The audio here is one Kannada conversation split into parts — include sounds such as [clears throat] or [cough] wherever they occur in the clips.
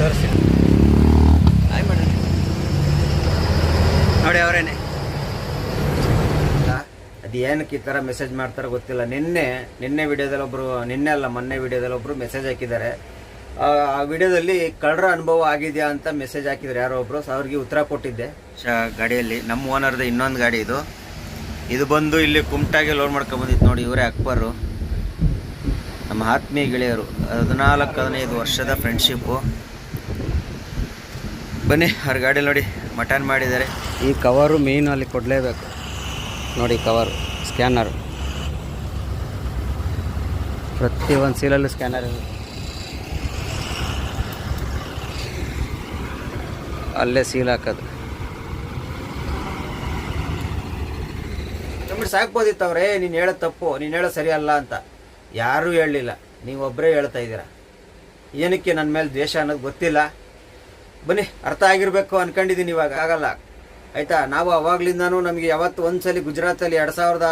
ತೋರಿಸಿ ಆಯ್ ಮಾಡಿ ನೋಡಿ ಅವರೇನೆ. ಅದು ಏನಕ್ಕೆ ಈ ಥರ ಮೆಸೇಜ್ ಮಾಡ್ತಾರೋ ಗೊತ್ತಿಲ್ಲ. ನಿನ್ನೆ ನಿನ್ನೆ ವಿಡಿಯೋದಲ್ಲಿ ಒಬ್ಬರು ನಿನ್ನೆ ಅಲ್ಲ ಮೊನ್ನೆ ವಿಡಿಯೋದಲ್ಲಿ ಒಬ್ಬರು ಮೆಸೇಜ್ ಹಾಕಿದ್ದಾರೆ. ಆ ವಿಡಿಯೋದಲ್ಲಿ ಕಳ್ಳರ ಅನುಭವ ಆಗಿದೆಯಾ ಅಂತ ಮೆಸೇಜ್ ಹಾಕಿದ್ರು ಯಾರೋ ಒಬ್ರು. ಸೊ ಅವ್ರಿಗೆ ಉತ್ತರ ಕೊಟ್ಟಿದ್ದೆ. ಶ- ಗಾಡಿಯಲ್ಲಿ ನಮ್ಮ ಓನರ್ದು ಇನ್ನೊಂದು ಗಾಡಿ ಇದು. ಇದು ಬಂದು ಇಲ್ಲಿ ಕುಮಟಾಗೆ ಲೋಡ್ ಮಾಡ್ಕೊಂಬಂದಿತ್ತು ನೋಡಿ ಇವರೇ ಅಕ್ಬರು. ನಮ್ಮ ಆತ್ಮೀಯ ಗೆಳೆಯರು. ಹದಿನಾಲ್ಕು ಹದಿನೈದು ವರ್ಷದ ಫ್ರೆಂಡ್ಶಿಪ್ಪು ಬನ್ನಿ ಅವ್ರ ಗಾಡಿ ನೋಡಿ ಮಟನ್ ಮಾಡಿದ್ದಾರೆ. ಈ ಕವರು ಮೇಯ್ನು ಅಲ್ಲಿ ಕೊಡಲೇಬೇಕು. ನೋಡಿ ಕವರು ಸ್ಕ್ಯಾನರ್ ಪ್ರತಿ ಒಂದು ಸೀಲಲ್ಲೂ ಸ್ಕ್ಯಾನರ್ ಇದೆ. ಅಲ್ಲೇ ಸೀಲ್ ಹಾಕೋದು. ನಮ್ಗೆ ಸಾಕ್ಬೋದಿತ್ತು ಅವ್ರೆ ನೀನು ಹೇಳೋದು ತಪ್ಪು ನೀನು ಹೇಳೋದು ಸರಿ ಅಲ್ಲ ಅಂತ. ಯಾರೂ ಹೇಳಲಿಲ್ಲ. ನೀವೊಬ್ಬರೇ ಹೇಳ್ತಾ ಇದ್ದೀರಾ? ಏನಕ್ಕೆ ನನ್ನ ಮೇಲೆ ದ್ವೇಷ ಅನ್ನೋದು ಗೊತ್ತಿಲ್ಲ. ಬನ್ನಿ, ಅರ್ಥ ಆಗಿರಬೇಕು ಅನ್ಕೊಂಡಿದ್ದೀನಿ ಇವಾಗ. ಆಗಲ್ಲ. ಆಯ್ತಾ? ನಾವು ಅವಾಗ್ಲಿಂದಾನು ನಮಗೆ ಯಾವತ್ತು ಒಂದ್ಸಲಿ ಗುಜರಾತಲ್ಲಿ ಎರಡು ಸಾವಿರದ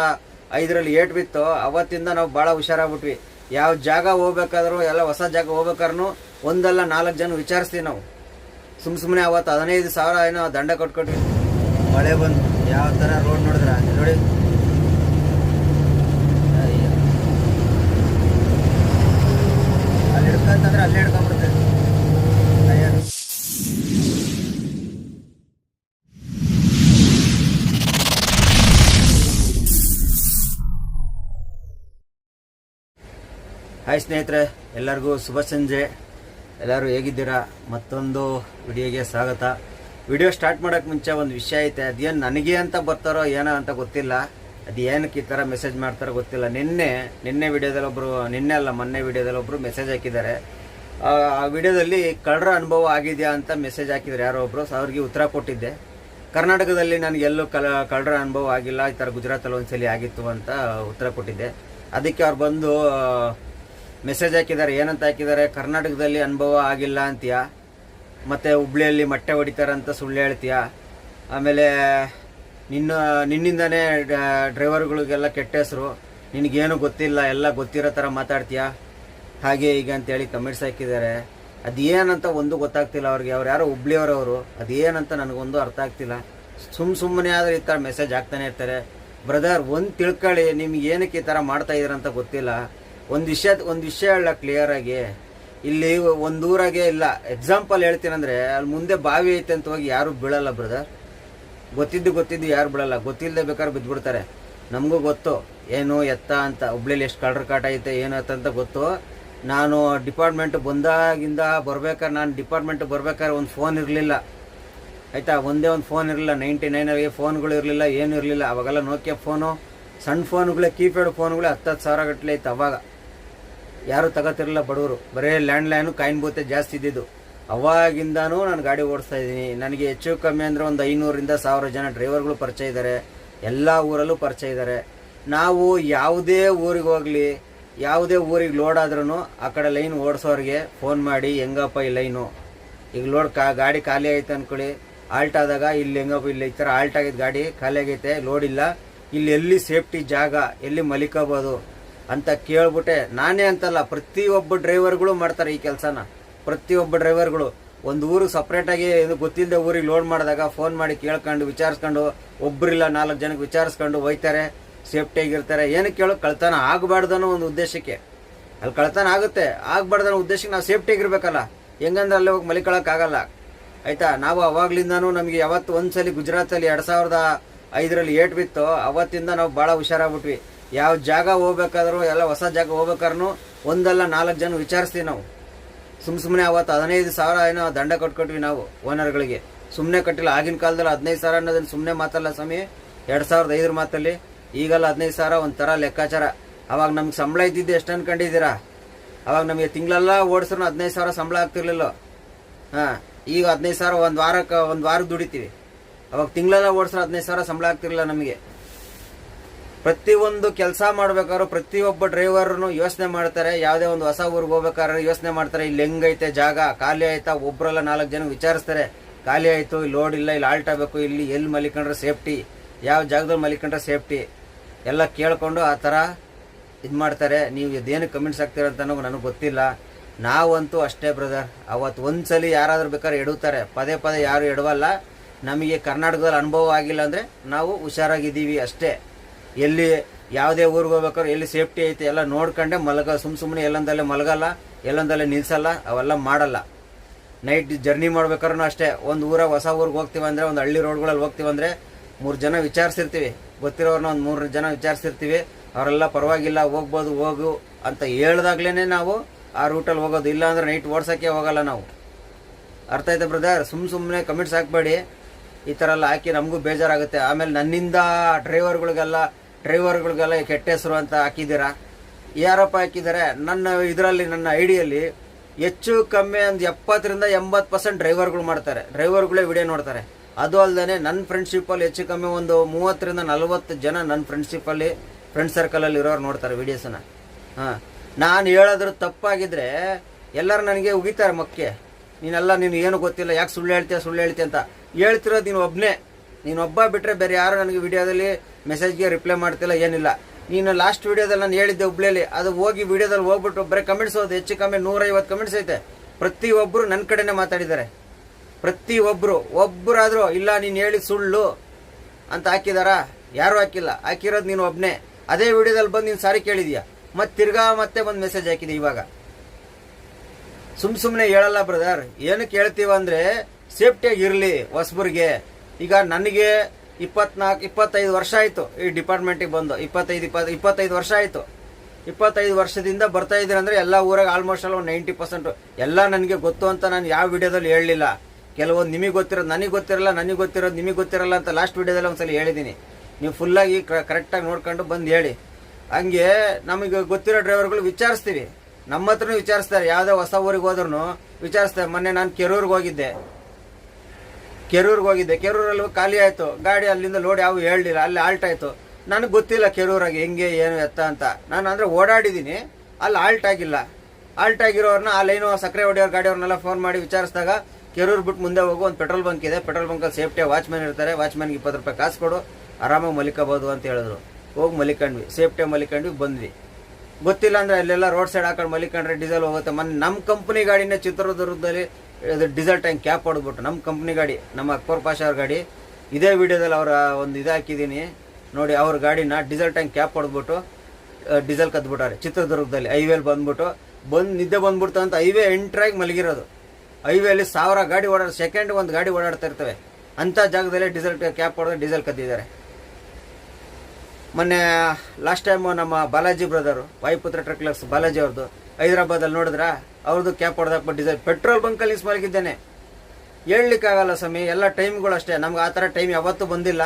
ಐದರಲ್ಲಿ ಏಟ್ ಬಿತ್ತು, ಅವತ್ತಿಂದ ನಾವು ಭಾಳ ಹುಷಾರಾಗ್ಬಿಟ್ವಿ. ಯಾವ ಜಾಗ ಹೋಗ್ಬೇಕಾದ್ರೂ, ಎಲ್ಲ ಹೊಸ ಜಾಗ ಹೋಗ್ಬೇಕಾದ್ರೂ ಒಂದಲ್ಲ ನಾಲ್ಕು ಜನ ವಿಚಾರಿಸ್ತೀವಿ ನಾವು. ಸುಮ್ಮ ಸುಮ್ಮನೆ ಅವತ್ತು ಹದಿನೈದು ಸಾವಿರ ಏನೋ ದಂಡ ಕೊಟ್ಕೊಟ್ವಿ. ಮಳೆ ಬಂದು ಯಾವ ಥರ ರೋಡ್ ನೋಡಿದ್ರ. ಹಾಯ್ ಸ್ನೇಹಿತರೆ, ಎಲ್ಲರಿಗೂ ಶುಭ ಸಂಜೆ. ಎಲ್ಲರೂ ಹೇಗಿದ್ದೀರಾ? ಮತ್ತೊಂದು ವಿಡಿಯೋಗೆ ಸ್ವಾಗತ. ವಿಡಿಯೋ ಸ್ಟಾರ್ಟ್ ಮಾಡೋಕ್ಕೆ ಮುಂಚೆ ಒಂದು ವಿಷಯ ಐತೆ. ಅದೇನು ನನಗೆ ಅಂತ ಬರ್ತಾರೋ ಏನೋ ಅಂತ ಗೊತ್ತಿಲ್ಲ. ಅದು ಏನಕ್ಕೆ ಈ ಥರ ಮೆಸೇಜ್ ಮಾಡ್ತಾರೋ ಗೊತ್ತಿಲ್ಲ. ನಿನ್ನೆ ನಿನ್ನೆ ವಿಡಿಯೋದಲ್ಲಿ ಒಬ್ಬರು ನಿನ್ನೆ ಅಲ್ಲ, ಮೊನ್ನೆ ವಿಡಿಯೋದಲ್ಲಿ ಒಬ್ಬರು ಮೆಸೇಜ್ ಹಾಕಿದ್ದಾರೆ. ಆ ವಿಡಿಯೋದಲ್ಲಿ ಕಳ್ಳರ ಅನುಭವ ಆಗಿದೆಯಾ ಅಂತ ಮೆಸೇಜ್ ಹಾಕಿದ್ದಾರೆ ಯಾರೋ ಒಬ್ಬರು ಅವ್ರಿಗೆ ಉತ್ತರ ಕೊಟ್ಟಿದ್ದೆ. ಕರ್ನಾಟಕದಲ್ಲಿ ನನಗೆ ಎಲ್ಲೂ ಕಲ ಕಳ್ಳರ ಅನುಭವ ಆಗಿಲ್ಲ. ಈ ಥರ ಗುಜರಾತಲ್ಲಿ ಒಂದ್ಸಲಿ ಆಗಿತ್ತು ಅಂತ ಉತ್ತರ ಕೊಟ್ಟಿದ್ದೆ. ಅದಕ್ಕೆ ಅವ್ರು ಬಂದು ಮೆಸೇಜ್ ಹಾಕಿದ್ದಾರೆ, ಏನಂತ ಹಾಕಿದ್ದಾರೆ? ಕರ್ನಾಟಕದಲ್ಲಿ ಅನುಭವ ಆಗಿಲ್ಲ ಅಂತೀಯ? ಮತ್ತು ಹುಬ್ಳಿಯಲ್ಲಿ ಮೊಟ್ಟೆ ಹೊಡಿತಾರಂತ ಸುಳ್ಳು ಹೇಳ್ತೀಯ? ಆಮೇಲೆ, ನಿನ್ನ, ನಿನ್ನಿಂದನೇ ಡ್ರೈವರ್ಗಳಿಗೆಲ್ಲ ಕೆಟ್ಟ ಹೆಸರು. ನಿನಗೇನು ಗೊತ್ತಿಲ್ಲ, ಎಲ್ಲ ಗೊತ್ತಿರೋ ಥರ ಮಾತಾಡ್ತೀಯ? ಹಾಗೆ ಈಗ ಅಂತೇಳಿ ಕಮೆಂಟ್ಸ್ ಹಾಕಿದ್ದಾರೆ. ಅದೇನಂತ ಒಂದು ಗೊತ್ತಾಗ್ತಿಲ್ಲ ಅವ್ರಿಗೆ. ಅವ್ರು ಯಾರೋ ಹುಬ್ಳಿಯವರವರು. ಅದೇನಂತ ನನಗೊಂದು ಅರ್ಥ ಆಗ್ತಿಲ್ಲ. ಸುಮ್ಮ ಸುಮ್ಮನೆ ಆದರೆ ಈ ಥರ ಮೆಸೇಜ್ ಹಾಕ್ತಾನೆ ಇರ್ತಾರೆ. ಬ್ರದರ್ ಒಂದು ತಿಳ್ಕೊಳ್ಳಿ ನಿಮ್ಗೆ ಏನಕ್ಕೆ ಈ ಥರ ಮಾಡ್ತಾ ಅಂತ ಗೊತ್ತಿಲ್ಲ. ಒಂದು ವಿಷಯ ಒಂದು ವಿಷಯ ಹೇಳ ಕ್ಲಿಯರ್ ಆಗಿ. ಇಲ್ಲಿ ಒಂದೂರಾಗೆ ಇಲ್ಲ. ಎಕ್ಸಾಂಪಲ್ ಹೇಳ್ತೀನಂದ್ರೆ ಅಲ್ಲಿ ಮುಂದೆ ಬಾವಿ ಐತೆ ಅಂತ ಹೋಗಿ ಯಾರು ಬೀಳಲ್ಲ ಬ್ರದರ್ ಗೊತ್ತಿದ್ದು ಗೊತ್ತಿದ್ದು ಯಾರು ಬಿಡಲ್ಲ ಗೊತ್ತಿಲ್ಲದೆ ಬೇಕಾದ್ರೆ ಬಿದ್ದುಬಿಡ್ತಾರೆ ನಮಗೂ ಗೊತ್ತು. ಏನು ಎತ್ತ ಅಂತ, ಹುಬ್ಳಿಲಿ ಎಷ್ಟು ಕಳ್ರ ಕಾಟ ಐತೆ, ಏನು ಅಂತ ಗೊತ್ತು. ನಾನು ಡಿಪಾರ್ಟ್ಮೆಂಟ್ ಬಂದಾಗಿಂದ ಬರ್ಬೇಕಾದ್ರೆ, ನಾನು ಡಿಪಾರ್ಟ್ಮೆಂಟ್ ಬರ್ಬೇಕಾದ್ರೆ ಒಂದು ಫೋನ್ ಇರಲಿಲ್ಲ. ಆಯಿತಾ? ಒಂದೇ ಒಂದು ಫೋನ್ ಇರಲಿಲ್ಲ. ನೈಂಟಿ ನೈನಲ್ಲಿ ಫೋನ್ಗಳು ಇರಲಿಲ್ಲ, ಏನು ಇರಲಿಲ್ಲ. ಅವಾಗೆಲ್ಲ ನೋಕಿಯಾ ಫೋನು ಸಣ್ಣ ಫೋನ್ಗಳೇ ಕೀಪ್ಯಾಡ್ ಫೋನ್ಗಳೇ ಹತ್ತು ಹತ್ತು ಸಾವಿರ ಗಟ್ಟಲೆ ಇತ್ತು ಅವಾಗ. ಯಾರು ತಗೋತಿರಲಿಲ್ಲ ಬಡವರು. ಬರೀ ಲ್ಯಾಂಡ್ಲೈನು ಕಾಯಿನ್ ಬೂತೆ ಜಾಸ್ತಿ ಇದ್ದಿದ್ದು. ಅವಾಗಿಂದಾನು ನಾನು ಗಾಡಿ ಓಡಿಸ್ತಾ ಇದ್ದೀನಿ. ನನಗೆ ಹೆಚ್ಚು ಕಮ್ಮಿ ಅಂದರೆ ಒಂದು ಐನೂರಿಂದ ಸಾವಿರ ಜನ ಡ್ರೈವರ್ಗಳು ಪರಿಚಯ ಇದ್ದಾರೆ ಎಲ್ಲ ಊರಲ್ಲೂ ಪರಿಚಯ ಇದ್ದಾರೆ ನಾವು ಯಾವುದೇ ಊರಿಗೆ ಹೋಗಲಿ, ಯಾವುದೇ ಊರಿಗೆ ಲೋಡ್ ಆದ್ರೂ ಆ ಕಡೆ ಲೈನ್ ಓಡಿಸೋರಿಗೆ ಫೋನ್ ಮಾಡಿ, ಹೆಂಗಪ್ಪ ಈ ಲೈನು ಈಗ ಲೋಡ್ ಕಾ, ಗಾಡಿ ಖಾಲಿ ಆಯ್ತು ಅಂದ್ಕೊಳ್ಳಿ ಆಲ್ಟ್ ಆದಾಗ ಇಲ್ಲಿ ಹೆಂಗಪ್ಪ, ಇಲ್ಲಿ ಈ ಥರ ಆಲ್ಟ್ ಆಗಿದ್ದು ಗಾಡಿ ಖಾಲಿ ಆಗೈತೆ ಲೋಡ್ ಇಲ್ಲ. ಇಲ್ಲಿ ಎಲ್ಲಿ ಸೇಫ್ಟಿ ಜಾಗ, ಎಲ್ಲಿ ಮಲಿಕೋಬೋದು? ಅಂತ ಕೇಳ್ಬಿಟ್ಟೆ. ನಾನೇ ಅಂತಲ್ಲ, ಪ್ರತಿಯೊಬ್ಬ ಡ್ರೈವರ್ಗಳು ಮಾಡ್ತಾರೆ ಈ ಕೆಲಸನ. ಪ್ರತಿಯೊಬ್ಬ ಡ್ರೈವರ್ಗಳು. ಒಂದು ಊರಿಗೆ ಸಪ್ರೇಟಾಗಿ ಗೊತ್ತಿಲ್ಲದೆ ಊರಿಗೆ ಲೋಡ್ ಮಾಡಿದಾಗ ಫೋನ್ ಮಾಡಿ ಕೇಳ್ಕೊಂಡು, ವಿಚಾರಿಸ್ಕೊಂಡು ಒಬ್ಬರಿಲ್ಲ ನಾಲ್ಕು ಜನಕ್ಕೆ ವಿಚಾರಿಸ್ಕೊಂಡು ಹೋಯ್ತಾರೆ ಸೇಫ್ಟಿಯಾಗಿರ್ತಾರೆ ಏನಕ್ಕೆ ಕೇಳೋ, ಕಳ್ತನ ಆಗಬಾರ್ದು ಒಂದು ಉದ್ದೇಶಕ್ಕೆ. ಅಲ್ಲಿ ಕಳ್ತನ ಆಗುತ್ತೆ. ಆಗಬಾರ್ದು ಉದ್ದೇಶಕ್ಕೆ ನಾವು ಸೇಫ್ಟಿಯಾಗಿರ್ಬೇಕಲ್ಲ ಹೆಂಗಂದ್ರೆ ಅಲ್ಲಿ ಹೋಗಿ ಮಲಿಕೊಳ್ಳೋಕ್ಕಾಗಲ್ಲ ಆಯಿತಾ? ನಾವು ಅವಾಗ್ಲಿಂದಾನು ನಮಗೆ ಯಾವತ್ತು ಒಂದು ಸಲ ಗುಜರಾತಲ್ಲಿ ಎರಡು ಸಾವಿರದ ಐದರಲ್ಲಿ ಏಟ್ ಬಿತ್ತು, ಅವತ್ತಿಂದ ನಾವು ಭಾಳ ಹುಷಾರಾಗ್ಬಿಟ್ವಿ. ಯಾವ ಜಾಗ ಹೋಗ್ಬೇಕಾದ್ರೂ, ಎಲ್ಲ ಹೊಸ ಜಾಗ ಹೋಗ್ಬೇಕಾದ್ರೂ ಒಂದಲ್ಲ ನಾಲ್ಕು ಜನ ವಿಚಾರಿಸ್ತೀವಿ ನಾವು. ಸುಮ್ ಸುಮ್ಮನೆ ಅವತ್ತು ಹದಿನೈದು ಸಾವಿರ ಏನೋ ದಂಡ ಕೊಟ್ಕೊಟ್ವಿ ನಾವು ಓನರ್ಗಳಿಗೆ. ಸುಮ್ಮನೆ ಕಟ್ಟಿಲ್ಲ, ಆಗಿನ ಕಾಲದಲ್ಲಿ ಹದಿನೈದು ಸಾವಿರ ಅನ್ನೋದನ್ನ ಸುಮ್ಮನೆ ಮಾತಲ್ಲ ಸ್ವಾಮಿ. ಎರಡು ಸಾವಿರದ ಐದರ ಮಾತಲ್ಲಿ ಈಗಲ್ಲ ಹದಿನೈದು ಸಾವಿರ ಒಂಥರ ಲೆಕ್ಕಾಚಾರ. ಅವಾಗ ನಮ್ಗೆ ಸಂಬಳ ಇದ್ದಿದ್ದು ಎಷ್ಟು ಅನ್ಕೊಂಡಿದ್ದೀರಾ? ಅವಾಗ ನಮಗೆ ತಿಂಗಳೆಲ್ಲ ಓಡಿಸ್ರು ಹದಿನೈದು ಸಾವಿರ ಸಂಬಳ ಆಗ್ತಿರ್ಲಿಲ್ಲ? ಹಾಂ, ಈಗ ಹದಿನೈದು ಸಾವಿರ ಒಂದು ವಾರಕ್ಕೆ ಒಂದು ವಾರಕ್ಕೆ ದುಡಿತೀವಿ. ಅವಾಗ ತಿಂಗಳೆಲ್ಲ ಓಡಿಸ್ರು ಹದಿನೈದು ಸಾವಿರ ಸಂಬಳ ಆಗ್ತಿರಲಿಲ್ಲ ನಮಗೆ. ಪ್ರತಿಯೊಂದು ಕೆಲಸ ಮಾಡ್ಬೇಕಾದ್ರು ಪ್ರತಿಯೊಬ್ಬ ಡ್ರೈವರ್ನು ಯೋಚನೆ ಮಾಡ್ತಾರೆ. ಯಾವುದೇ ಒಂದು ಹೊಸ ಊರಿಗೆ ಹೋಗ್ಬೇಕಾದ್ರೆ ಯೋಚನೆ ಮಾಡ್ತಾರೆ. ಇಲ್ಲಿ ಹೆಂಗೈತೆ ಜಾಗ? ಖಾಲಿ ಆಯ್ತಾ? ಒಬ್ರಲ್ಲ ನಾಲ್ಕು ಜನ ವಿಚಾರಿಸ್ತಾರೆ. ಖಾಲಿ ಆಯಿತು? ಇಲ್ಲಿ ಲೋಡ್ ಇಲ್ಲ? ಇಲ್ಲಿ ಆಲ್ಟ್ ಆಗಬೇಕು? ಇಲ್ಲಿ ಎಲ್ಲಿ ಮಲಿಕೊಂಡ್ರೆ ಸೇಫ್ಟಿ ಯಾವ ಜಾಗದಲ್ಲಿ ಮಲಿಕೊಂಡ್ರೆ ಸೇಫ್ಟಿ ಎಲ್ಲ ಕೇಳ್ಕೊಂಡು ಆ ಥರ ಇದು ಮಾಡ್ತಾರೆ. ನೀವು ಇದೇನು ಕಮೆಂಟ್ಸ್ ಆಗ್ತೀರಂತ ನನಗೆ ಗೊತ್ತಿಲ್ಲ. ನಾವಂತೂ ಅಷ್ಟೇ ಬ್ರದರ್ ಅವತ್ತು ಒಂದ್ಸಲಿ ಯಾರಾದರೂ ಬೇಕಾದ್ರೆ ಎಡುತ್ತಾರೆ ಪದೇ ಪದೇ ಯಾರು ಎಡವಲ್ಲ. ನಮಗೆ ಕರ್ನಾಟಕದಲ್ಲಿ ಅನುಭವ ಆಗಿಲ್ಲ ಅಂದರೆ ನಾವು ಹುಷಾರಾಗಿದ್ದೀವಿ ಅಷ್ಟೇ. ಎಲ್ಲಿ ಯಾವುದೇ ಊರಿಗೆ ಹೋಗ್ಬೇಕಾದ್ರೆ ಎಲ್ಲಿ ಸೇಫ್ಟಿ ಐತೆ ಎಲ್ಲ ನೋಡ್ಕೊಂಡೆ, ಮಲಗ ಸುಮ್ಮ ಸುಮ್ಮನೆ ಎಲ್ಲೊಂದಲ್ಲೇ ಮಲಗಲ್ಲ, ಎಲ್ಲೊಂದಲ್ಲೇ ನಿಲ್ಸಲ್ಲ, ಅವೆಲ್ಲ ಮಾಡಲ್ಲ. ನೈಟ್ ಜರ್ನಿ ಮಾಡ್ಬೇಕಾದ್ರೂ ಅಷ್ಟೇ. ಒಂದು ಊರ, ಹೊಸ ಊರಿಗೆ ಹೋಗ್ತೀವಿ ಅಂದರೆ, ಒಂದು ಹಳ್ಳಿ ರೋಡ್ಗಳಲ್ಲಿ ಹೋಗ್ತೀವಿ ಅಂದರೆ ಮೂರು ಜನ ವಿಚಾರಿಸಿರ್ತೀವಿ. ಗೊತ್ತಿರೋರ್ನ ಒಂದು ಮೂರು ಜನ ವಿಚಾರಿಸಿರ್ತೀವಿ. ಅವರೆಲ್ಲ ಪರವಾಗಿಲ್ಲ, ಹೋಗ್ಬೋದು, ಹೋಗು ಅಂತ ಹೇಳ್ದಾಗ್ಲೇ ನಾವು ಆ ರೂಟಲ್ಲಿ ಹೋಗೋದು. ಇಲ್ಲ ಅಂದರೆ ನೈಟ್ ಓಡ್ಸೋಕ್ಕೆ ಹೋಗಲ್ಲ ನಾವು. ಅರ್ಥ ಆಯ್ತಾ ಬ್ರದರ್ ಸುಮ್ಮ ಸುಮ್ಮನೆ ಕಮೆಂಟ್ಸ್ ಹಾಕ್ಬೇಡಿ ಈ ಥರ ಎಲ್ಲ ಹಾಕಿ ನಮಗೂ ಬೇಜಾರಾಗುತ್ತೆ. ಆಮೇಲೆ ನನ್ನಿಂದ ಡ್ರೈವರ್ಗಳಿಗೆಲ್ಲ ಡ್ರೈವರ್ಗಳಿಗೆಲ್ಲ ಕೆಟ್ಟ ಹೆಸರು ಅಂತ ಹಾಕಿದ್ದೀರಾ? ಯಾರಪ್ಪ ಹಾಕಿದ್ದಾರೆ? ನನ್ನ ಇದರಲ್ಲಿ, ನನ್ನ ಐಡಿಯಲ್ಲಿ ಹೆಚ್ಚು ಕಮ್ಮಿ ಒಂದು ಎಪ್ಪತ್ತರಿಂದ ಎಂಬತ್ತು ಪರ್ಸೆಂಟ್ ಡ್ರೈವರ್ಗಳು ಮಾಡ್ತಾರೆ. ಡ್ರೈವರ್ಗಳೇ ವಿಡಿಯೋ ನೋಡ್ತಾರೆ. ಅದು ಅಲ್ಲದೆ ನನ್ನ ಫ್ರೆಂಡ್ಶಿಪ್ಪಲ್ಲಿ ಹೆಚ್ಚು ಕಮ್ಮಿ ಒಂದು ಮೂವತ್ತರಿಂದ ನಲವತ್ತು ಜನ ನನ್ನ ಫ್ರೆಂಡ್ಶಿಪ್ಪಲ್ಲಿ ಫ್ರೆಂಡ್ ಸರ್ಕಲಲ್ಲಿ ಇರೋರು ನೋಡ್ತಾರೆ ವಿಡಿಯೋಸನ್ನ ಹಾಂ. ನಾನು ಹೇಳೋದ್ರ ತಪ್ಪಾಗಿದ್ರೆ ಎಲ್ಲರೂ ನನಗೆ ಉಗಿತಾರೆ ಮಕ್ಕೆ. ನೀನೆಲ್ಲ, ನೀನು ಏನು ಗೊತ್ತಿಲ್ಲ, ಯಾಕೆ ಸುಳ್ಳು ಹೇಳ್ತೀಯ ಸುಳ್ಳು ಹೇಳ್ತೀಯ ಅಂತ. ಹೇಳ್ತಿರೋದು ನೀನು ಒಬ್ಬನೇ ನೀನು ಒಬ್ಬ ಬಿಟ್ಟರೆ ಬೇರೆ ಯಾರು ನನಗೆ ವಿಡಿಯೋದಲ್ಲಿ ಮೆಸೇಜ್ಗೆ ರಿಪ್ಲೈ ಮಾಡ್ತಿಲ್ಲ, ಏನಿಲ್ಲ. ನೀನು ಲಾಸ್ಟ್ ವಿಡಿಯೋದಲ್ಲಿ ನಾನು ಹೇಳಿದ್ದೆ ಹುಬ್ಳಿಯಲ್ಲಿ, ಅದು ಹೋಗಿ ವಿಡಿಯೋದಲ್ಲಿ ಹೋಗ್ಬಿಟ್ಟು ಬರೀ ಕಮೆಂಟ್ಸ್ ಹೋದ ಹೆಚ್ಚು ಕಮ್ಮಿ ನೂರೈವತ್ತು ಕಮೆಂಟ್ಸ್ ಐತೆ. ಪ್ರತಿಯೊಬ್ಬರು ನನ್ನ ಕಡೆನೇ ಮಾತಾಡಿದ್ದಾರೆ. ಪ್ರತಿಯೊಬ್ಬರು ಒಬ್ಬರಾದರೂ ಇಲ್ಲ, ನೀನು ಹೇಳಿ ಸುಳ್ಳು ಅಂತ ಹಾಕಿದಾರಾ? ಯಾರು ಹಾಕಿಲ್ಲ. ಹಾಕಿರೋದು ನೀನು ಒಬ್ಬನೇ ಅದೇ ವಿಡಿಯೋದಲ್ಲಿ ಬಂದು ನೀನು ಸಾರಿ ಕೇಳಿದ್ಯಾ? ಮತ್ತೆ ತಿರ್ಗಾ ಮತ್ತೆ ಒಂದು ಮೆಸೇಜ್ ಹಾಕಿದೆ ಇವಾಗ? ಸುಮ್ಮ ಸುಮ್ಮನೆ ಹೇಳಲ್ಲ ಬ್ರದರ್ ಏನಕ್ಕೆ ಹೇಳ್ತೀವ ಅಂದ್ರೆ ಸೇಫ್ಟಿಯಾಗಿ ಇರಲಿ ಹೊಸಬರಿಗೆ. ಈಗ ನನಗೆ ಇಪ್ಪತ್ನಾಲ್ಕು ಇಪ್ಪತ್ತೈದು ವರ್ಷ ಆಯಿತು ಈ ಡಿಪಾರ್ಟ್ಮೆಂಟಿಗೆ ಬಂದು. ಇಪ್ಪತ್ತೈದು ಇಪ್ಪತ್ತು ಇಪ್ಪತ್ತೈದು ವರ್ಷ ಆಯಿತು. ಇಪ್ಪತ್ತೈದು ವರ್ಷದಿಂದ ಬರ್ತಾ ಇದ್ದೀನಿ ಅಂದರೆ ಎಲ್ಲ ಊರಾಗ ಆಲ್ಮೋಸ್ಟ್ ಅಲ್ಲ ಒಂದು ನೈಂಟಿ ಪರ್ಸೆಂಟು ಎಲ್ಲ ನನಗೆ ಗೊತ್ತು ಅಂತ ನಾನು ಯಾವ ವಿಡಿಯೋದಲ್ಲಿ ಹೇಳಲಿಲ್ಲ ಕೆಲವೊಂದು ನಿಮಗೆ ಗೊತ್ತಿರೋದು ನನಗೆ ಗೊತ್ತಿರಲ್ಲ, ನನಗೆ ಗೊತ್ತಿರೋದು ನಿಮಗೆ ಗೊತ್ತಿರಲ್ಲ ಅಂತ ಲಾಸ್ಟ್ ವಿಡಿಯೋದಲ್ಲಿ ಒಂದ್ಸಲ ಹೇಳಿದ್ದೀನಿ. ನೀವು ಫುಲ್ಲಾಗಿ ಕರೆಕ್ಟಾಗಿ ನೋಡ್ಕೊಂಡು ಬಂದು ಹೇಳಿ. ಹಂಗೆ ನಮಗೆ ಗೊತ್ತಿರೋ ಡ್ರೈವರ್ಗಳು ವಿಚಾರಿಸ್ತೀವಿ. ನಮ್ಮ ಹತ್ರನೂ ವಿಚಾರಿಸ್ತಾರೆ. ಯಾವುದೇ ಹೊಸ ಊರಿಗೆ ಹೋದ್ರೂ ವಿಚಾರಿಸ್ತಾರೆ. ಮೊನ್ನೆ ನಾನು ಕೆರೂರಿಗೆ ಹೋಗಿದ್ದೆ. ಕೆರೂರಿಗೆ ಹೋಗಿದ್ದೆ. ಕೆರೂರಲ್ಲಿ ಖಾಲಿ ಆಯಿತು. ಗಾಡಿ ಅಲ್ಲಿಂದ ಲೋಡ್ ಯಾವ ಹೇಳಲಿಲ್ಲ. ಅಲ್ಲಿ ಆಲ್ಟ್ ಆಯಿತು. ನನಗೆ ಗೊತ್ತಿಲ್ಲ ಕೆರೂರಾಗಿ ಹೆಂಗೆ, ಏನು, ಎತ್ತ ಅಂತ. ನಾನು ಅಂದರೆ ಓಡಾಡಿದ್ದೀನಿ ಅಲ್ಲಿ ಆಲ್ಟ್ ಆಗಿಲ್ಲ. ಆಲ್ಟ್ ಆಗಿರೋರ್ನ ಅಲ್ಲೇನೋ ಸಕ್ಕರೆ ಹೊಡೆಯೋರು ಗಾಡಿಯವ್ರನ್ನೆಲ್ಲ ಫೋನ್ ಮಾಡಿ ವಿಚಾರಿಸಿದಾಗ ಕೆರೂರು ಬಿಟ್ಟು ಮುಂದೆ ಹೋಗು, ಒಂದು ಪೆಟ್ರೋಲ್ ಬಂಕ್ ಇದೆ. ಪೆಟ್ರೋಲ್ ಬಂಕಲ್ಲಿ ಸೇಫ್ಟಿ ವಾಚ್ಮ್ಯಾನ್ ಇರ್ತಾರೆ. ವಾಚ್ಮ್ಯಾನ್ಗೆ ಇಪ್ಪತ್ತು ರೂಪಾಯಿ ಕಾಸು ಕೊಡು. ಆರಾಮಾಗಿ ಮಲಿಕೋಬೋದು ಅಂತ ಹೇಳಿದ್ರು. ಹೋಗಿ ಮಲಿಕಂಡ್ವಿ. ಸೇಫ್ಟಿ ಮಲಿಕಂಡ್ವಿ, ಬಂದ್ವಿ. ಗೊತ್ತಿಲ್ಲ ಅಂದ್ರೆ ಅಲ್ಲೆಲ್ಲ ರೋಡ್ ಸೈಡ್ ಹಾಕೊಂಡು ಮಲಿಕಂಡ್ರೆ ಡೀಸೆಲ್ ಹೋಗುತ್ತೆ. ಮೊನ್ನೆ ನಮ್ಮ ಕಂಪ್ನಿ ಗಾಡಿನೇ ಚಿತ್ರದುರ್ಗದಲ್ಲಿ ಇದು ಡೀಸೆಲ್ ಟ್ಯಾಂಕ್ ಕ್ಯಾಪ್ ಹೊಡೆದ್ಬಿಟ್ಟು ನಮ್ಮ ಕಂಪ್ನಿ ಗಾಡಿ, ನಮ್ಮ ಅಕ್ಬರ್ ಪಾಷ ಅವ್ರ ಗಾಡಿ, ಇದೇ ವಿಡಿಯೋದಲ್ಲಿ ಅವರ ಒಂದು ಇದು ಹಾಕಿದ್ದೀನಿ. ನೋಡಿ ಅವ್ರ ಗಾಡಿನ ಡೀಸೆಲ್ ಟ್ಯಾಂಕ್ ಕ್ಯಾಪ್ ಹೊಡೆದ್ಬಿಟ್ಟು ಡೀಸೆಲ್ ಕದ್ಬಿಟ್ಟಾರೆ. ಚಿತ್ರದುರ್ಗದಲ್ಲಿ ಹೈವೇಲಿ ಬಂದ್ಬಿಟ್ಟು, ಬಂದು ನಿದ್ದೆ ಬಂದ್ಬಿಡ್ತು ಅಂತ ಹೈವೇ ಎಂಟ್ರಾಗಿ ಮಲಗಿರೋದು. ಹೈವೇಲಿ ಸಾವಿರ ಗಾಡಿ ಓಡಾಡ ಸೆಕೆಂಡ್ ಒಂದು ಗಾಡಿ ಓಡಾಡ್ತಾ ಇರ್ತವೆ. ಅಂಥ ಜಾಗದಲ್ಲಿ ಡೀಸೆಲ್ ಕ್ಯಾಪ್ ಹೊಡೆದು ಡೀಸೆಲ್ ಕದ್ದಿದ್ದಾರೆ. ಮೊನ್ನೆ ಲಾಸ್ಟ್ ಟೈಮು ನಮ್ಮ ಬಾಲಾಜಿ ಬ್ರದರು ವಾಯುಪುತ್ರ ಟ್ರಕ್ಲರ್ಸ್ ಬಾಲಾಜಿ ಅವ್ರದ್ದು ಹೈದರಾಬಾದಲ್ಲಿ ನೋಡಿದ್ರ? ಅವ್ರದ್ದು ಕ್ಯಾಪ್ ಹೊಡೆದಾಕ್ಬಿಟ್ಟು ಡೀಸೆಲ್ ಪೆಟ್ರೋಲ್ ಬಂಕಲ್ಲಿ ನಿಲ್ಸಿ ಮಲಗಿದ್ದೇನೆ ಹೇಳ್ಲಿಕ್ಕಾಗಲ್ಲ ಸ್ವಾಮಿ, ಎಲ್ಲ ಟೈಮ್ಗಳು ಅಷ್ಟೇ. ನಮ್ಗೆ ಆ ಥರ ಟೈಮ್ ಯಾವತ್ತೂ ಬಂದಿಲ್ಲ.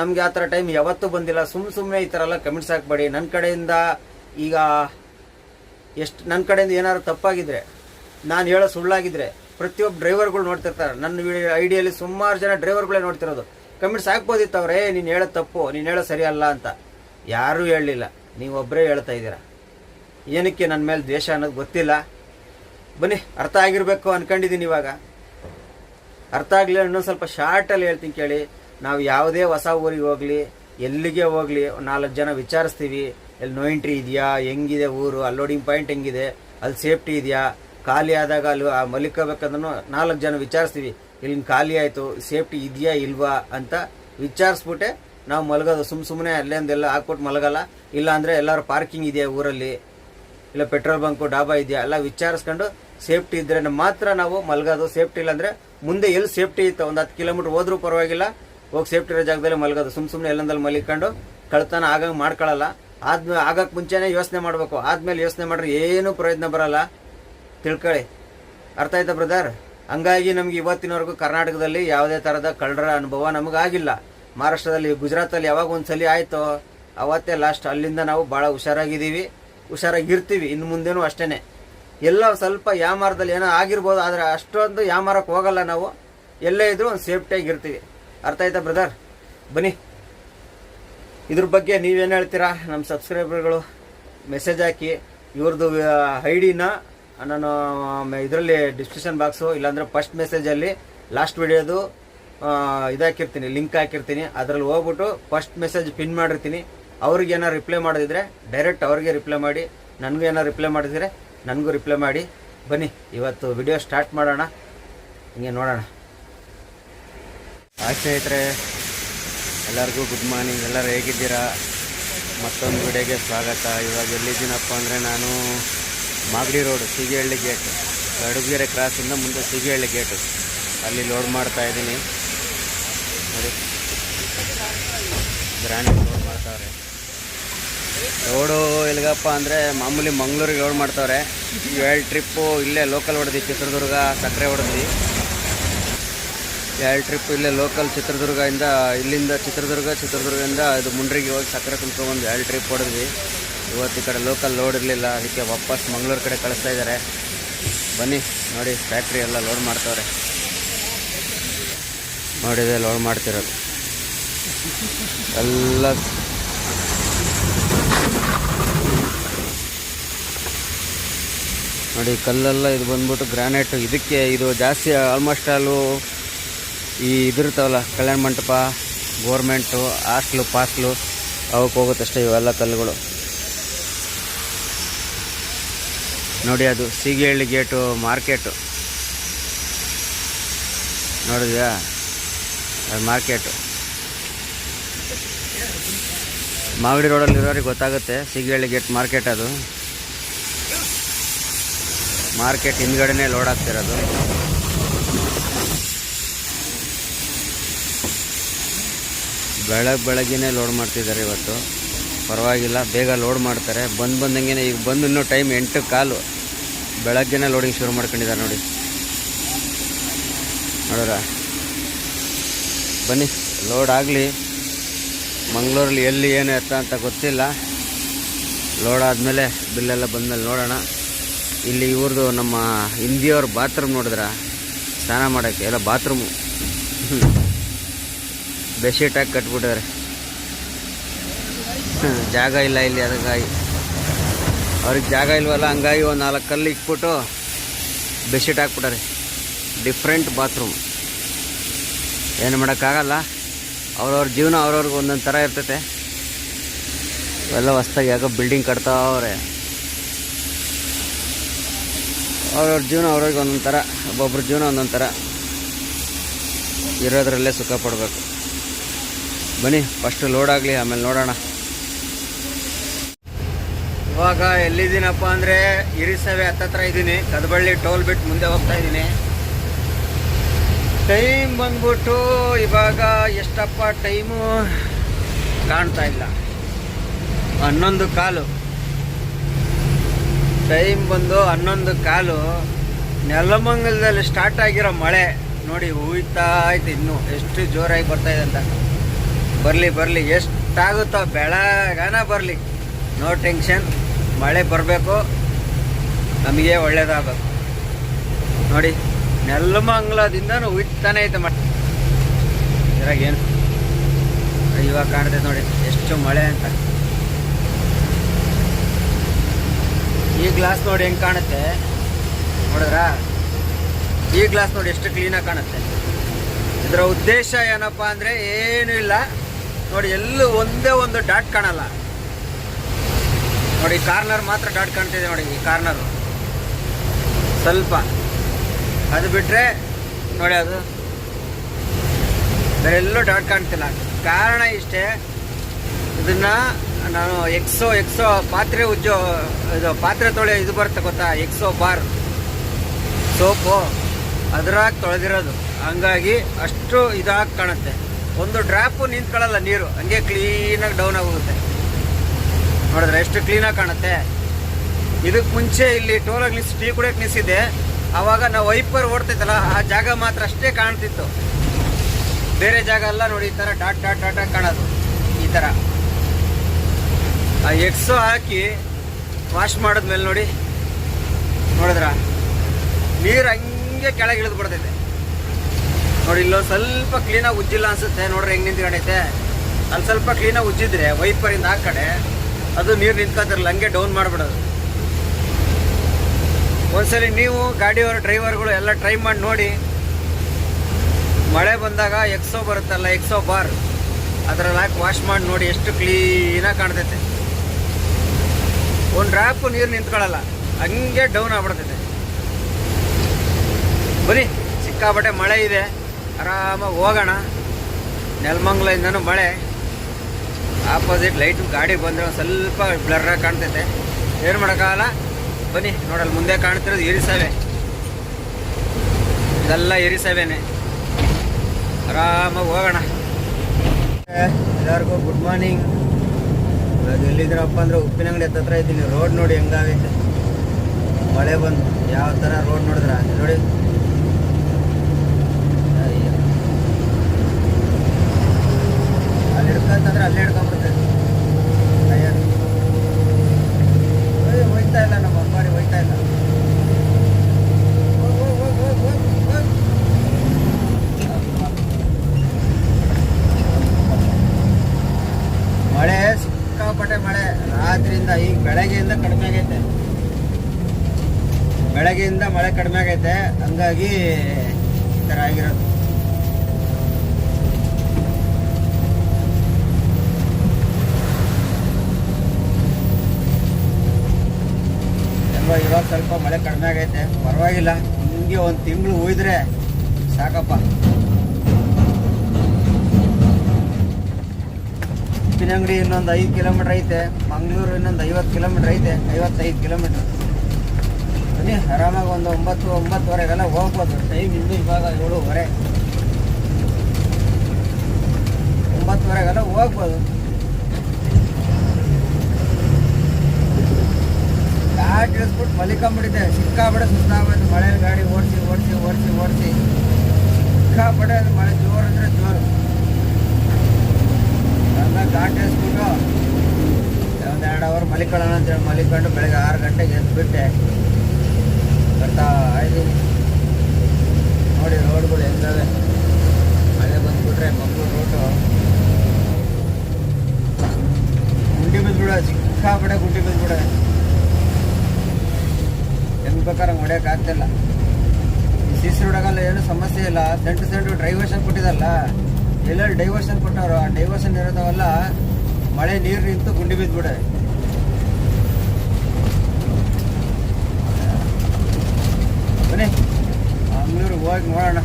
ನಮಗೆ ಆ ಥರ ಟೈಮ್ ಯಾವತ್ತೂ ಬಂದಿಲ್ಲ. ಸುಮ್ಮ ಸುಮ್ಮನೆ ಈ ಥರ ಎಲ್ಲ ಕಮೆಂಟ್ಸ್ ಹಾಕ್ಬೇಡಿ. ನನ್ನ ಕಡೆಯಿಂದ ಈಗ ಎಷ್ಟು ನನ್ನ ಕಡೆಯಿಂದ ಏನಾದ್ರು ತಪ್ಪಾಗಿದ್ರೆ, ನಾನು ಹೇಳೋ ಸುಳ್ಳಾಗಿದ್ರೆ ಪ್ರತಿಯೊಬ್ಬ ಡ್ರೈವರ್ಗಳು ನೋಡ್ತಿರ್ತಾರೆ. ನನ್ನ ಐಡಿಯಲ್ಲಿ ಸುಮಾರು ಜನ ಡ್ರೈವರ್ಗಳೇ ನೋಡ್ತಿರೋದು. ಕಮೆಂಟ್ಸ್ ಹಾಕ್ಬೋದಿತ್ತು ಅವ್ರೇ ನೀನು ಹೇಳೋ ತಪ್ಪು, ನೀನು ಹೇಳೋ ಸರಿಯಲ್ಲ ಅಂತ. ಯಾರೂ ಹೇಳಲಿಲ್ಲ. ನೀವೊಬ್ಬರೇ ಹೇಳ್ತಾ ಇದ್ದೀರಾ? ಏನಕ್ಕೆ ನನ್ನ ಮೇಲೆ ದ್ವೇಷ ಅನ್ನೋದು ಗೊತ್ತಿಲ್ಲ. ಬನ್ನಿ, ಅರ್ಥ ಆಗಿರಬೇಕು ಅನ್ಕೊಂಡಿದ್ದೀನಿ ಇವಾಗ. ಅರ್ಥ ಆಗಲಿ ಇನ್ನೊಂದು ಸ್ವಲ್ಪ ಶಾರ್ಟಲ್ಲಿ ಹೇಳ್ತೀನಿ ಕೇಳಿ. ನಾವು ಯಾವುದೇ ಹೊಸ ಊರಿಗೆ ಹೋಗಲಿ, ಎಲ್ಲಿಗೆ ಹೋಗಲಿ ನಾಲ್ಕು ಜನ ವಿಚಾರಿಸ್ತೀವಿ. ಎಲ್ಲಿ ನೋ ಎಂಟ್ರಿ ಇದೆಯಾ, ಹೆಂಗಿದೆ ಊರು, ಅಲ್ಲಿ ಲೋಡಿಂಗ್ ಪಾಯಿಂಟ್ ಹೆಂಗಿದೆ, ಅಲ್ಲಿ ಸೇಫ್ಟಿ ಇದೆಯಾ, ಖಾಲಿ ಆದಾಗ ಅಲ್ಲಿ ಆ ಮಲಿಕೋಬೇಕಂದ್ರೂ ನಾಲ್ಕು ಜನ ವಿಚಾರಿಸ್ತೀವಿ. ಇಲ್ಲಿನ ಖಾಲಿ ಆಯಿತು ಸೇಫ್ಟಿ ಇದೆಯಾ, ಇಲ್ವಾ ಅಂತ ವಿಚಾರಿಸ್ಬಿಟ್ಟೆ ನಾವು ಮಲಗೋದು. ಸುಮ್ಮ ಸುಮ್ಮನೆ ಅಲ್ಲೇಂದೆಲ್ಲ ಹಾಕ್ಬಿಟ್ಟು ಮಲಗಲ್ಲ. ಇಲ್ಲ ಅಂದರೆ ಎಲ್ಲರೂ ಪಾರ್ಕಿಂಗ್ ಇದೆಯಾ ಊರಲ್ಲಿ? ಇಲ್ಲ ಪೆಟ್ರೋಲ್ ಬಂಕು, ಡಾಬಾ ಇದೆಯಾ? ಎಲ್ಲ ವಿಚಾರಿಸ್ಕೊಂಡು ಸೇಫ್ಟಿ ಇದ್ರೆ ಮಾತ್ರ ನಾವು ಮಲಗೋದು. ಸೇಫ್ಟಿ ಇಲ್ಲಾಂದ್ರೆ ಮುಂದೆ ಎಲ್ಲಿ ಸೇಫ್ಟಿ ಇತ್ತು? ಒಂದು ಹತ್ತು ಕಿಲೋಮೀಟರ್ ಹೋದ್ರೂ ಪರವಾಗಿಲ್ಲ. ಹೋಗಿ ಸೇಫ್ಟಿ ಇರೋ ಜಾಗದಲ್ಲಿ ಮಲಗೋದು. ಸುಮ್ಮ ಸುಮ್ಮನೆ ಎಲ್ಲಂದಲ್ಲಿ ಮಲಿಕೊಂಡು ಕಳ್ತನ ಆಗಂಗೆ ಮಾಡ್ಕೊಳ್ಳಲ್ಲ ಆದ್ಮೇಲೆ ಆಗಕ್ಕೆ ಮುಂಚೆನೇ ಯೋಚನೆ ಮಾಡಬೇಕು. ಆದ್ಮೇಲೆ ಯೋಚನೆ ಮಾಡಿದ್ರೆ ಏನೂ ಪ್ರಯೋಜನ ಬರಲ್ಲ. ತಿಳ್ಕೊಳ್ಳಿ ಅರ್ಥ ಆಯ್ತಾ ಬ್ರದರ್? ಹಂಗಾಗಿ ನಮ್ಗೆ ಇವತ್ತಿನವರೆಗೂ ಕರ್ನಾಟಕದಲ್ಲಿ ಯಾವುದೇ ಥರದ ಕಳ್ಳರ ಅನುಭವ ನಮಗಾಗಿಲ್ಲ. ಮಹಾರಾಷ್ಟ್ರದಲ್ಲಿ, ಗುಜರಾತಲ್ಲಿ ಯಾವಾಗ ಒಂದು ಸಲ ಆಯಿತೋ, ಅವತ್ತೇ ಲಾಸ್ಟ್ ಅಲ್ಲಿಂದ ನಾವು ಭಾಳ ಹುಷಾರಾಗಿದ್ದೀವಿ. ಹುಷಾರಾಗಿರ್ತೀವಿ ಇನ್ನು ಮುಂದೆನೂ ಅಷ್ಟೇ ಎಲ್ಲ ಸ್ವಲ್ಪ ಯಾಮಾರದಲ್ಲಿ ಏನೋ ಆಗಿರ್ಬೋದು, ಆದರೆ ಅಷ್ಟೊಂದು ಯಾಮಾರಕ್ಕೆ ಹೋಗಲ್ಲ ನಾವು. ಎಲ್ಲೇ ಇದ್ರೂ ಒಂದು ಸೇಫ್ಟಿಯಾಗಿ ಇರ್ತೀವಿ. ಅರ್ಥ ಆಯ್ತಾ ಬ್ರದರ್ ಬನ್ನಿ. ಇದ್ರ ಬಗ್ಗೆ ನೀವೇನು ಹೇಳ್ತೀರಾ? ನಮ್ಮ ಸಬ್ಸ್ಕ್ರೈಬರ್ಗಳು ಮೆಸೇಜ್ ಹಾಕಿ. ಇವ್ರದ್ದು ಐ ಡಿನ ನಾನು ಇದರಲ್ಲಿ ಡಿಸ್ಕ್ರಿಪ್ಷನ್ ಬಾಕ್ಸು ಇಲ್ಲಾಂದರೆ ಫಸ್ಟ್ ಮೆಸೇಜಲ್ಲಿ ಲಾಸ್ಟ್ ವಿಡಿಯೋದು ಇದಾಕಿರ್ತೀನಿ ಲಿಂಕ್ ಹಾಕಿರ್ತೀನಿ. ಅದರಲ್ಲಿ ಹೋಗ್ಬಿಟ್ಟು ಫಸ್ಟ್ ಮೆಸೇಜ್ ಪಿನ್ ಮಾಡಿರ್ತೀನಿ. ಅವ್ರಿಗೆ ಏನೋ ರಿಪ್ಲೈ ಮಾಡಿದ್ರೆ ಡೈರೆಕ್ಟ್ ಅವ್ರಿಗೆ ರಿಪ್ಲೈ ಮಾಡಿ, ನನಗೂ ಏನೋ ರಿಪ್ಲೈ ಮಾಡಿದರೆ ನನಗೂ ರಿಪ್ಲೈ ಮಾಡಿ. ಬನ್ನಿ, ಇವತ್ತು ವಿಡಿಯೋ ಸ್ಟಾರ್ಟ್ ಮಾಡೋಣ. ಹಿಂಗೆ ನೋಡೋಣ. ಆಯ್ತು ಸ್ನೇಹಿತರೆ, ಎಲ್ಲರಿಗೂ ಗುಡ್ ಮಾರ್ನಿಂಗ್ ಎಲ್ಲರೂ ಹೇಗಿದ್ದೀರಾ? ಮತ್ತೊಂದು ವಿಡಿಯೋಗೆ ಸ್ವಾಗತ. ಇವಾಗ ಎಲ್ಲಿದ್ದೀನಪ್ಪ ಅಂದರೆ ನಾನು ಮಾಗಡಿ ರೋಡು ಸಿಗಿಹಳ್ಳಿ ಗೇಟ್ ಅಡುಗೆರೆ ಕ್ರಾಸಿಂದ ಮುಂದೆ ಸಿಗಿಹಳ್ಳಿ ಗೇಟು ಅಲ್ಲಿ ಲೋಡ್ ಮಾಡ್ತಾ ಇದ್ದೀನಿ. ನೋಡಿ. ಗ್ರ್ಯಾಂಡ್ ಲೋಡ್ ಮಾಡ್ತಾವ್ರೆ ರೋಡು ಎಲ್ಲಿಗಪ್ಪ ಅಂದರೆ ಮಾಮೂಲಿ ಮಂಗಳೂರಿಗೆ ಲೋಡ್ ಮಾಡ್ತಾವ್ರೆ. ಎರಡು ಟ್ರಿಪ್ಪು ಇಲ್ಲೇ ಲೋಕಲ್ ಹೊಡೆದ್ವಿ ಚಿತ್ರದುರ್ಗ, ಸಕ್ಕರೆ ಹೊಡೆದ್ವಿ. ಎರಡು ಟ್ರಿಪ್ ಇಲ್ಲೇ ಲೋಕಲ್ ಚಿತ್ರದುರ್ಗದಿಂದ ಇಲ್ಲಿಂದ ಚಿತ್ರದುರ್ಗ, ಚಿತ್ರದುರ್ಗದಿಂದ ಇದು ಮುಂಡ್ರಿಗೆ ಹೋಗಿ ಸಕ್ಕರೆ ತುಂಬ್ಕೊಂಡ್ಬಂದು ಎರಡು ಟ್ರಿಪ್ ಹೊಡೆದ್ವಿ. ಇವತ್ತು ಈ ಕಡೆ ಲೋಕಲ್ ಲೋಡ್ ಇರಲಿಲ್ಲ, ಅದಕ್ಕೆ ವಾಪಸ್ ಮಂಗಳೂರು ಕಡೆ ಕಳಿಸ್ತಾ ಇದ್ದಾರೆ ಬನ್ನಿ, ನೋಡಿ ಫ್ಯಾಕ್ಟ್ರಿ ಎಲ್ಲ ಲೋಡ್ ಮಾಡ್ತಾವ್ರೆ. ನೋಡಿದೆ ಲೋಡ್ ಮಾಡ್ತಿರೋದು. ಎಲ್ಲ ನೋಡಿ, ಕಲ್ಲೆಲ್ಲ ಇದು ಬಂದ್ಬಿಟ್ಟು ಗ್ರಾನೈಟ್. ಇದಕ್ಕೆ ಇದು ಜಾಸ್ತಿ ಆಲ್ಮೋಸ್ಟ್ ಅಲ್ಲೂ ಈ ಇದಿರ್ತಾವಲ್ಲ, ಕಲ್ಯಾಣ ಮಂಟಪ ಗೋರ್ಮೆಂಟು ಹಾಸ್ಟ್ಲು ಪಾಸ್ಟ್ಲು, ಅವಕ್ಕೆ ಹೋಗುತ್ತಷ್ಟೇ ಇವೆಲ್ಲ ಕಲ್ಲುಗಳು. ನೋಡಿ, ಅದು ಸೀಗೆಹಳ್ಳಿ ಗೇಟು ಮಾರ್ಕೆಟು ನೋಡಿದ್ಯಾ? ಅದು ಮಾರ್ಕೆಟು ಮಾಗಡಿ ರೋಡಲ್ಲಿ ಇರೋರಿಗೆ ಗೊತ್ತಾಗುತ್ತೆ, ಸೀಗೆಹಳ್ಳಿ ಗೇಟ್ ಮಾರ್ಕೆಟ್ ಅದು. ಮಾರ್ಕೆಟ್ ಹಿಂದ್ಗಡೆನೇ ಲೋಡ್ ಆಗ್ತಿರೋದು. ಬೆಳಗ್ಗೆ ಲೋಡ್ ಮಾಡ್ತಿದ್ದಾರೆ ಇವತ್ತು. ಪರವಾಗಿಲ್ಲ, ಬೇಗ ಲೋಡ್ ಮಾಡ್ತಾರೆ. ಬಂದು ಬಂದಂಗೆ ಈಗ ಬಂದು ಇನ್ನೂ ಟೈಮ್ ಎಂಟು ಕಾಲು. ಬೆಳಗ್ಗೆನೇ ಲೋಡಿಂಗ್ ಶುರು ಮಾಡ್ಕೊಂಡಿದ್ದಾರೆ ನೋಡಿ. ನೋಡೋರ ಬನ್ನಿ ಲೋಡ್ ಆಗಲಿ. ಮಂಗಳೂರಲ್ಲಿ ಎಲ್ಲಿ, ಏನು ಎತ್ತ ಅಂತ ಗೊತ್ತಿಲ್ಲ. ಲೋಡ್ ಆದಮೇಲೆ ಬಿಲ್ಲೆಲ್ಲ ಬಂದಮೇಲೆ ನೋಡೋಣ. ಇಲ್ಲಿ ಇವ್ರದ್ದು ನಮ್ಮ ಹಿಂದಿಯವ್ರ ಬಾತ್ರೂಮ್ ನೋಡಿದ್ರ? ಸ್ನಾನ ಮಾಡೋಕ್ಕೆ, ಎಲ್ಲ ಬಾತ್ರೂಮು. ಬೆಡ್ಶೀಟ್ ಹಾಕಿ ಕಟ್ಬಿಟ್ಟಿದ್ದಾರೆ ಜಾಗ ಇಲ್ಲ ಇಲ್ಲಿ ಅದಕ್ಕಾಗಿ. ಅವ್ರಿಗೆ ಜಾಗ ಇಲ್ವಲ್ಲ, ಹಂಗಾಗಿ ಒಂದು ನಾಲ್ಕು ಕಲ್ಲು ಇಕ್ಬಿಟ್ಟು ಬೆಡ್ಶೀಟ್ ಹಾಕ್ಬಿಟ್ಟಾರೆ. Different bathroom. ಏನು ಮಾಡೋಕ್ಕಾಗಲ್ಲ. ಅವ್ರವ್ರ ಜೀವನ ಅವ್ರವ್ರಿಗೆ ಒಂದೊಂದು ಥರ ಇರ್ತೈತೆ. ಎಲ್ಲ ಹೊಸ್ದಾಗಿ ಯಾಕೋ ಬಿಲ್ಡಿಂಗ್ ಕಟ್ತಾವ್ರೆ. ಅವ್ರವ್ರ ಜೀವನ ಅವ್ರಿಗೆ ಒಂದೊಂದು ಥರ ಒಬ್ಬೊಬ್ರ ಜೀವನ ಒಂದೊಂದು ಇರೋದ್ರಲ್ಲೇ ಸುಖ ಪಡಬೇಕು. ಬನ್ನಿ ಫಸ್ಟ್ ಲೋಡ್ ಆಗಲಿ, ಆಮೇಲೆ ನೋಡೋಣ. ಇವಾಗ ಎಲ್ಲಿದ್ದೀನಪ್ಪ ಅಂದರೆ ಇರಿಸವೆ ಹತ್ತತ್ರ ಇದ್ದೀನಿ. ಕದಬಳ್ಳಿ ಟೋಲ್ ಬಿಟ್ಟು ಮುಂದೆ ಹೋಗ್ತಾ ಇದ್ದೀನಿ. ಟೈಮ್ ಬಂದ್ಬಿಟ್ಟು ಇವಾಗ ಎಷ್ಟಪ್ಪ ಟೈಮು? ಕಾಣ್ತಾ ಇಲ್ಲ. ಹನ್ನೊಂದು ಕಾಲು. ಟೈಮ್ ಬಂದು ಹನ್ನೊಂದು ಕಾಲು. ನೆಲಮಂಗಲದಲ್ಲಿ ಸ್ಟಾರ್ಟ್ ಆಗಿರೋ ಮಳೆ. ನೋಡಿ ಹುಯ್ತಾ ಐತೆ ಇನ್ನೂ. ಎಷ್ಟು ಜೋರಾಗಿ ಬರ್ತಾ ಇದೆ ಅಂತ. ಬರಲಿ ಬರಲಿ. ಎಷ್ಟಾಗುತ್ತೋ ಬೆಳಗಾನ ಬರಲಿ. ನೋ ಟೆನ್ಷನ್ ಮಳೆ ಬರಬೇಕು. ನಮಗೆ ಒಳ್ಳೇದಾಗಬೇಕು. ನೋಡಿ, ನೆಲಮಂಗಲದಿಂದನೂ ಹುಯ್ತಾನೆ ಐತೆ ಮಳೆ. ಇದ್ರಾಗ ಏನು? ಇವಾಗ ಕಾಣ್ತೈತೆ ನೋಡಿ, ಎಷ್ಟು ಮಳೆ ಅಂತ. ಈ ಗ್ಲಾಸ್ ನೋಡಿ ಹೆಂಗೆ ಕಾಣುತ್ತೆ? ನೋಡಿದ್ರಾ? ಈ ಗ್ಲಾಸ್ ನೋಡಿ ಎಷ್ಟು ಕ್ಲೀನಾಗಿ ಕಾಣುತ್ತೆ. ಇದರ ಉದ್ದೇಶ ಏನಪ್ಪ ಅಂದರೆ ಏನೂ ಇಲ್ಲ. ನೋಡಿ, ಎಲ್ಲೂ ಒಂದೇ ಒಂದು ಡಾಟ್ ಕಾಣಲ್ಲ. ನೋಡಿ ಕಾರ್ನರ್ ಮಾತ್ರ ಡಾಟ್ ಕಾಣ್ತಿದೆ ನೋಡಿ, ಈ ಕಾರ್ನರು ಸ್ವಲ್ಪ. ಅದು ಬಿಟ್ಟರೆ ನೋಡಿ ಅದು. ಬೇರೆಲ್ಲೂ ಡಾಟ್ ಕಾಣ್ತಿಲ್ಲ. ಕಾರಣ ಇಷ್ಟೇ. ಇದನ್ನ ನಾನು ಎಕ್ಸೋ ಎಕ್ಸೋ ಪಾತ್ರೆ ಉಜ್ಜೋ, ಇದು ಪಾತ್ರೆ ತೊಳೆ ಇದು ಬರುತ್ತೆ ಗೊತ್ತಾ? Exo bar. ಸೋಪು ಅದ್ರಾಗ ತೊಳೆದಿರೋದು. ಹಂಗಾಗಿ ಅಷ್ಟು ಇದಾಗಿ ಕಾಣುತ್ತೆ. ಒಂದು ಡ್ರಾಪು ನಿಂತ್ಕೊಳ್ಳಲ್ಲ ನೀರು. ಹಂಗೆ ಕ್ಲೀನಾಗಿ ಡೌನ್ ಆಗೋಗುತ್ತೆ. ನೋಡಿದ್ರೆ ಎಷ್ಟು ಕ್ಲೀನಾಗಿ ಕಾಣುತ್ತೆ? ಇದಕ್ಕೆ ಮುಂಚೆ ಇಲ್ಲಿ ಟೋಲಾಗಿ ನಿಲ್ಸಿ ಟೀ ಕುಡಿಯೋಕೆ ನಿಲ್ಸಿದ್ದೆ. ಆವಾಗ ನಾವು ವೈಪರ್ ಓಡ್ತೈತಲ್ಲ ಆ ಜಾಗ ಮಾತ್ರ ಅಷ್ಟೇ ಕಾಣ್ತಿತ್ತು. ಬೇರೆ ಜಾಗ ಎಲ್ಲ ನೋಡಿ, ಈ ಥರ ಡಾಟ್ ಡಾಟ್ ಡಾಟಾಗಿ ಕಾಣೋದು. ಈ ಥರ ಆ ಎಕ್ಸೋ ಹಾಕಿ ವಾಶ್ ಮಾಡಿದ್ಮೇಲೆ ನೋಡಿ, ನೋಡಿದ್ರ? ನೀರು ಹಂಗೆ ಕೆಳಗೆ ಇಳಿದು ಬಿಡ್ತೈತೆ. ನೋಡಿ ಇಲ್ಲೊಂದು ಸ್ವಲ್ಪ ಕ್ಲೀನಾಗಿ ಉಜ್ಜಿಲ್ಲ ಅನ್ಸುತ್ತೆ. ನೋಡ್ರಿ ಹೆಂಗೆ ನಿಂತ್ಕೊಂಡೈತೆ. ಅಲ್ಲಿ ಸ್ವಲ್ಪ ಕ್ಲೀನಾಗಿ ಉಜ್ಜಿದ್ರೆ ವೈಪರಿಂದ ಆ ಕಡೆ ಅದು ನೀರು ನಿಂತ್ಕೊತಿರಲ್ಲ, ಹಂಗೆ ಡೌನ್ ಮಾಡಿಬಿಡೋದು. ಒಂದ್ಸಲಿ ನೀವು, ಗಾಡಿಯವರು ಡ್ರೈವರ್ಗಳು ಎಲ್ಲ ಟ್ರೈ ಮಾಡಿ ನೋಡಿ. ಮಳೆ ಬಂದಾಗ ಎಕ್ಸೋ ಬರುತ್ತಲ್ಲ ಎಕ್ಸೋ ಬಾರ್, ಅದರಲ್ಲಿ ಹಾಕಿ ವಾಶ್ ಮಾಡಿ ನೋಡಿ, ಎಷ್ಟು ಕ್ಲೀನಾಗಿ ಕಾಣ್ತೈತೆ. ಒಂದು ಡ್ರಾಪ್ ನೀರು ನಿಂತ್ಕೊಳ್ಳಲ್ಲ ಹಂಗೆ ಡೌನ್ ಆಗ್ಬಿಡ್ತೈತೆ. ಬನ್ನಿ, ಸಿಕ್ಕಾಪಟ್ಟೆ ಮಳೆ ಇದೆ. ಆರಾಮಾಗಿ ಹೋಗೋಣ. ನೆಲಮಂಗ್ಲಿಂದನೂ ಮಳೆ. ಆಪೋಸಿಟ್ ಲೈಟು ಗಾಡಿ ಬಂದರೆ ಒಂದು ಸ್ವಲ್ಪ ಬ್ಲರ್ರಾಗಿ ಕಾಣ್ತೈತೆ. ಏನು ಮಾಡೋಕ್ಕಾಗಲ್ಲ. ಬನ್ನಿ ನೋಡಲ್ಲಿ ಮುಂದೆ ಕಾಣ್ತಿರೋದು ಇರಿಸವೆ ಇದೆಲ್ಲ ಇರಿಸವೇನೆ ಆರಾಮಾಗಿ ಹೋಗೋಣ. ಎಲ್ಲರಿಗೂ ಗುಡ್ ಮಾರ್ನಿಂಗ್ ಇವಾಗ ಎಲ್ಲಿದ್ರಪ್ಪ ಅಂದ್ರೆ ಉಪ್ಪಿನ ಅಂಗಡಿ ಹತ್ತತ್ರ ಇದ್ದೀನಿ. ರೋಡ್ ನೋಡಿ ಹೆಂಗಾಗೈತೆ. ಮಳೆ ಬಂದು ಯಾವ ತರ ರೋಡ್ ನೋಡಿದ್ರ? ನೋಡಿ. ಅಲ್ಲಿ ಹಿಡ್ಕಂತಂದ್ರೆ ಅಲ್ಲೇ ಹಿಡ್ಕೊಂಬಿಡ್ತೈತೆ ಅಯ್ಯ ಏಯ್, ಹೋಯ್ತಾ ಇಲ್ಲ ನಮ್ಮ ಅಂಬಾರಿ ಹೋಯ್ತಾ ಇಲ್ಲ ಹೋಗ್, ಹೋಗ್, ಹೋಗ್, ಹೋಗ್, ಹೋಗ್, ಹೋಗ್. ಮಳೆ ಸಿಕ್ಕಾಪಟ್ಟೆ ಮಳೆ ರಾತ್ರಿಯಿಂದ ಈಗ ಬೆಳಗ್ಗೆಯಿಂದ ಕಡಿಮೆ ಆಗೈತೆ ಬೆಳಗ್ಗೆಯಿಂದ ಮಳೆ ಕಡಿಮೆ ಆಗೈತೆ ಹಂಗಾಗಿ ಈ ಥರ ಆಗಿರೋದು. ಇವಾಗ ಸ್ವಲ್ಪ ಮಳೆ ಕಡಿಮೆ ಆಗೈತೆ. ಪರವಾಗಿಲ್ಲ. ಹಿಂಗೆ ಒಂದು ತಿಂಗಳು ಉಯ್ದ್ರೆ ಸಾಕಪ್ಪ. ಉಪ್ಪಿನಂಗಡಿ ಇನ್ನೊಂದು ಐದು ಕಿಲೋಮೀಟ್ರ್ ಐತೆ. ಮಂಗಳೂರು ಇನ್ನೊಂದು ಐವತ್ತು ಕಿಲೋಮೀಟ್ರ್ ಐತೆ. ಐವತ್ತೈದು ಕಿಲೋಮೀಟ್ರ್. ಆರಾಮಾಗಿ ಒಂದು ಒಂಬತ್ತು, ಒಂಬತ್ತುವರೆಗೆಲ್ಲ ಹೋಗ್ಬೋದು. ಟೈಮ್ ಇಂದು ಇವಾಗ ಏಳುವರೆ. ಒಂಬತ್ತುವರೆಗೆಲ್ಲ ಹೋಗ್ಬೋದು. ಗಾಡಿ ಇಳಿಸ್ಬಿಟ್ಟು ಮಲಿಕೊಂಬಿಟ್ಟಿದ್ದೆ ಸಿಕ್ಕಾಬಿಡ ಸುಸ್ತಾಗೋದು ಮಳೆ ಗಾಡಿ ಓಡಿಸಿ ಓಡಿಸಿ ಓಡಿಸಿ ಓಡಿಸಿ. ಸಿಕ್ಕಾಬಿಡ ಮಳೆ ಜೋರು ಅಂದರೆ ಜೋರು. ಎಲ್ಲ ಘಾಟ್ ಇಳಿಸ್ಬಿಟ್ಟು ಒಂದು ಎರಡು ಅವರ್ ಮಲಿಕೊಳ್ಳೋಣ ಅಂತೇಳಿ ಮಲಿಕೊಂಡು ಬೆಳಗ್ಗೆ ಆರು ಗಂಟೆಗೆ ಎದ್ಬಿಟ್ಟೆ. ಬರ್ತಾ ಇದ್ದೀನಿ ನೋಡಿ ರೋಡ್ಗಳು ಹೆಂಗವೆ. ಮಳೆ ಬಂದುಬಿಟ್ರೆ ಮಂಗ್ಳೂರು ರೋಡು ಗುಂಡಿ ಬಿದ್ದುಬಿಡ ಸಿಕ್ಕಾಪಡೆ ಗುಂಡಿ ಬಿದ್ದುಬಿಡ ಹೆಂಗ್ ಬೇಕಾದ್ರೆ ಹೊಡೆಯೋಕ್ಕಾಗ್ತಿಲ್ಲ ಈ ಸಿ ಸಿ ರೋಡಾಗಲ್ಲ ಏನು ಸಮಸ್ಯೆ ಇಲ್ಲ. ಸೆಂಟು ಸೆಂಟು ಡೈವರ್ಷನ್ ಕೊಟ್ಟಿದಲ್ಲ ಎಲ್ಲೆಲ್ಲಿ ಡೈವರ್ಷನ್ ಕೊಟ್ಟವರು? ಆ ಡೈವರ್ಷನ್ ಇರೋದವೆಲ್ಲ ಮಳೆ, ನೀರು ನಿಂತು ಗುಂಡಿ ಬಿದ್ಬಿಡೆ ಬನ್ನಿ ಮಂಗ್ಳೂರಿಗೆ ಹೋಗಿ ನೋಡೋಣ.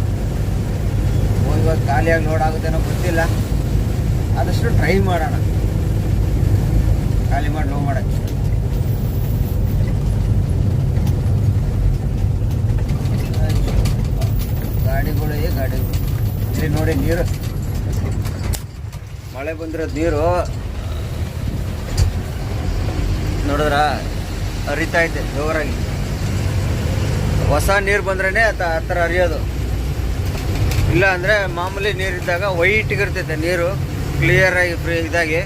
ಹೋಗಿ ಖಾಲಿಯಾಗಿ ನೋಡಾಗುತ್ತೇನೋ ಗೊತ್ತಿಲ್ಲ. ಆದಷ್ಟು ಟ್ರೈ ಮಾಡೋಣ. ಖಾಲಿ ಮಾಡಿ ಲೋ ಮಾಡೋಕ್ಕೆ. ಗಾಡಿಗಳು ಏ ಗಾಡಿಗಳು ಇಲ್ಲಿ ನೋಡಿ ನೀರು. ಮಳೆ ಬಂದಿರೋದು ನೀರು ನೋಡಿದ್ರ? ಹರಿತಾ ಇದೆ ಜೋರಾಗಿ. ಹೊಸ ನೀರು ಬಂದ್ರೇ ಆ ಥರ ಹರಿಯೋದು. ಇಲ್ಲ ಅಂದರೆ ಮಾಮೂಲಿ ನೀರಿದ್ದಾಗ ವೈಟಿಗಿರ್ತೈತೆ ನೀರು ಕ್ಲಿಯರಾಗಿ ಫ್ರೀ ಇದಾಗಿ.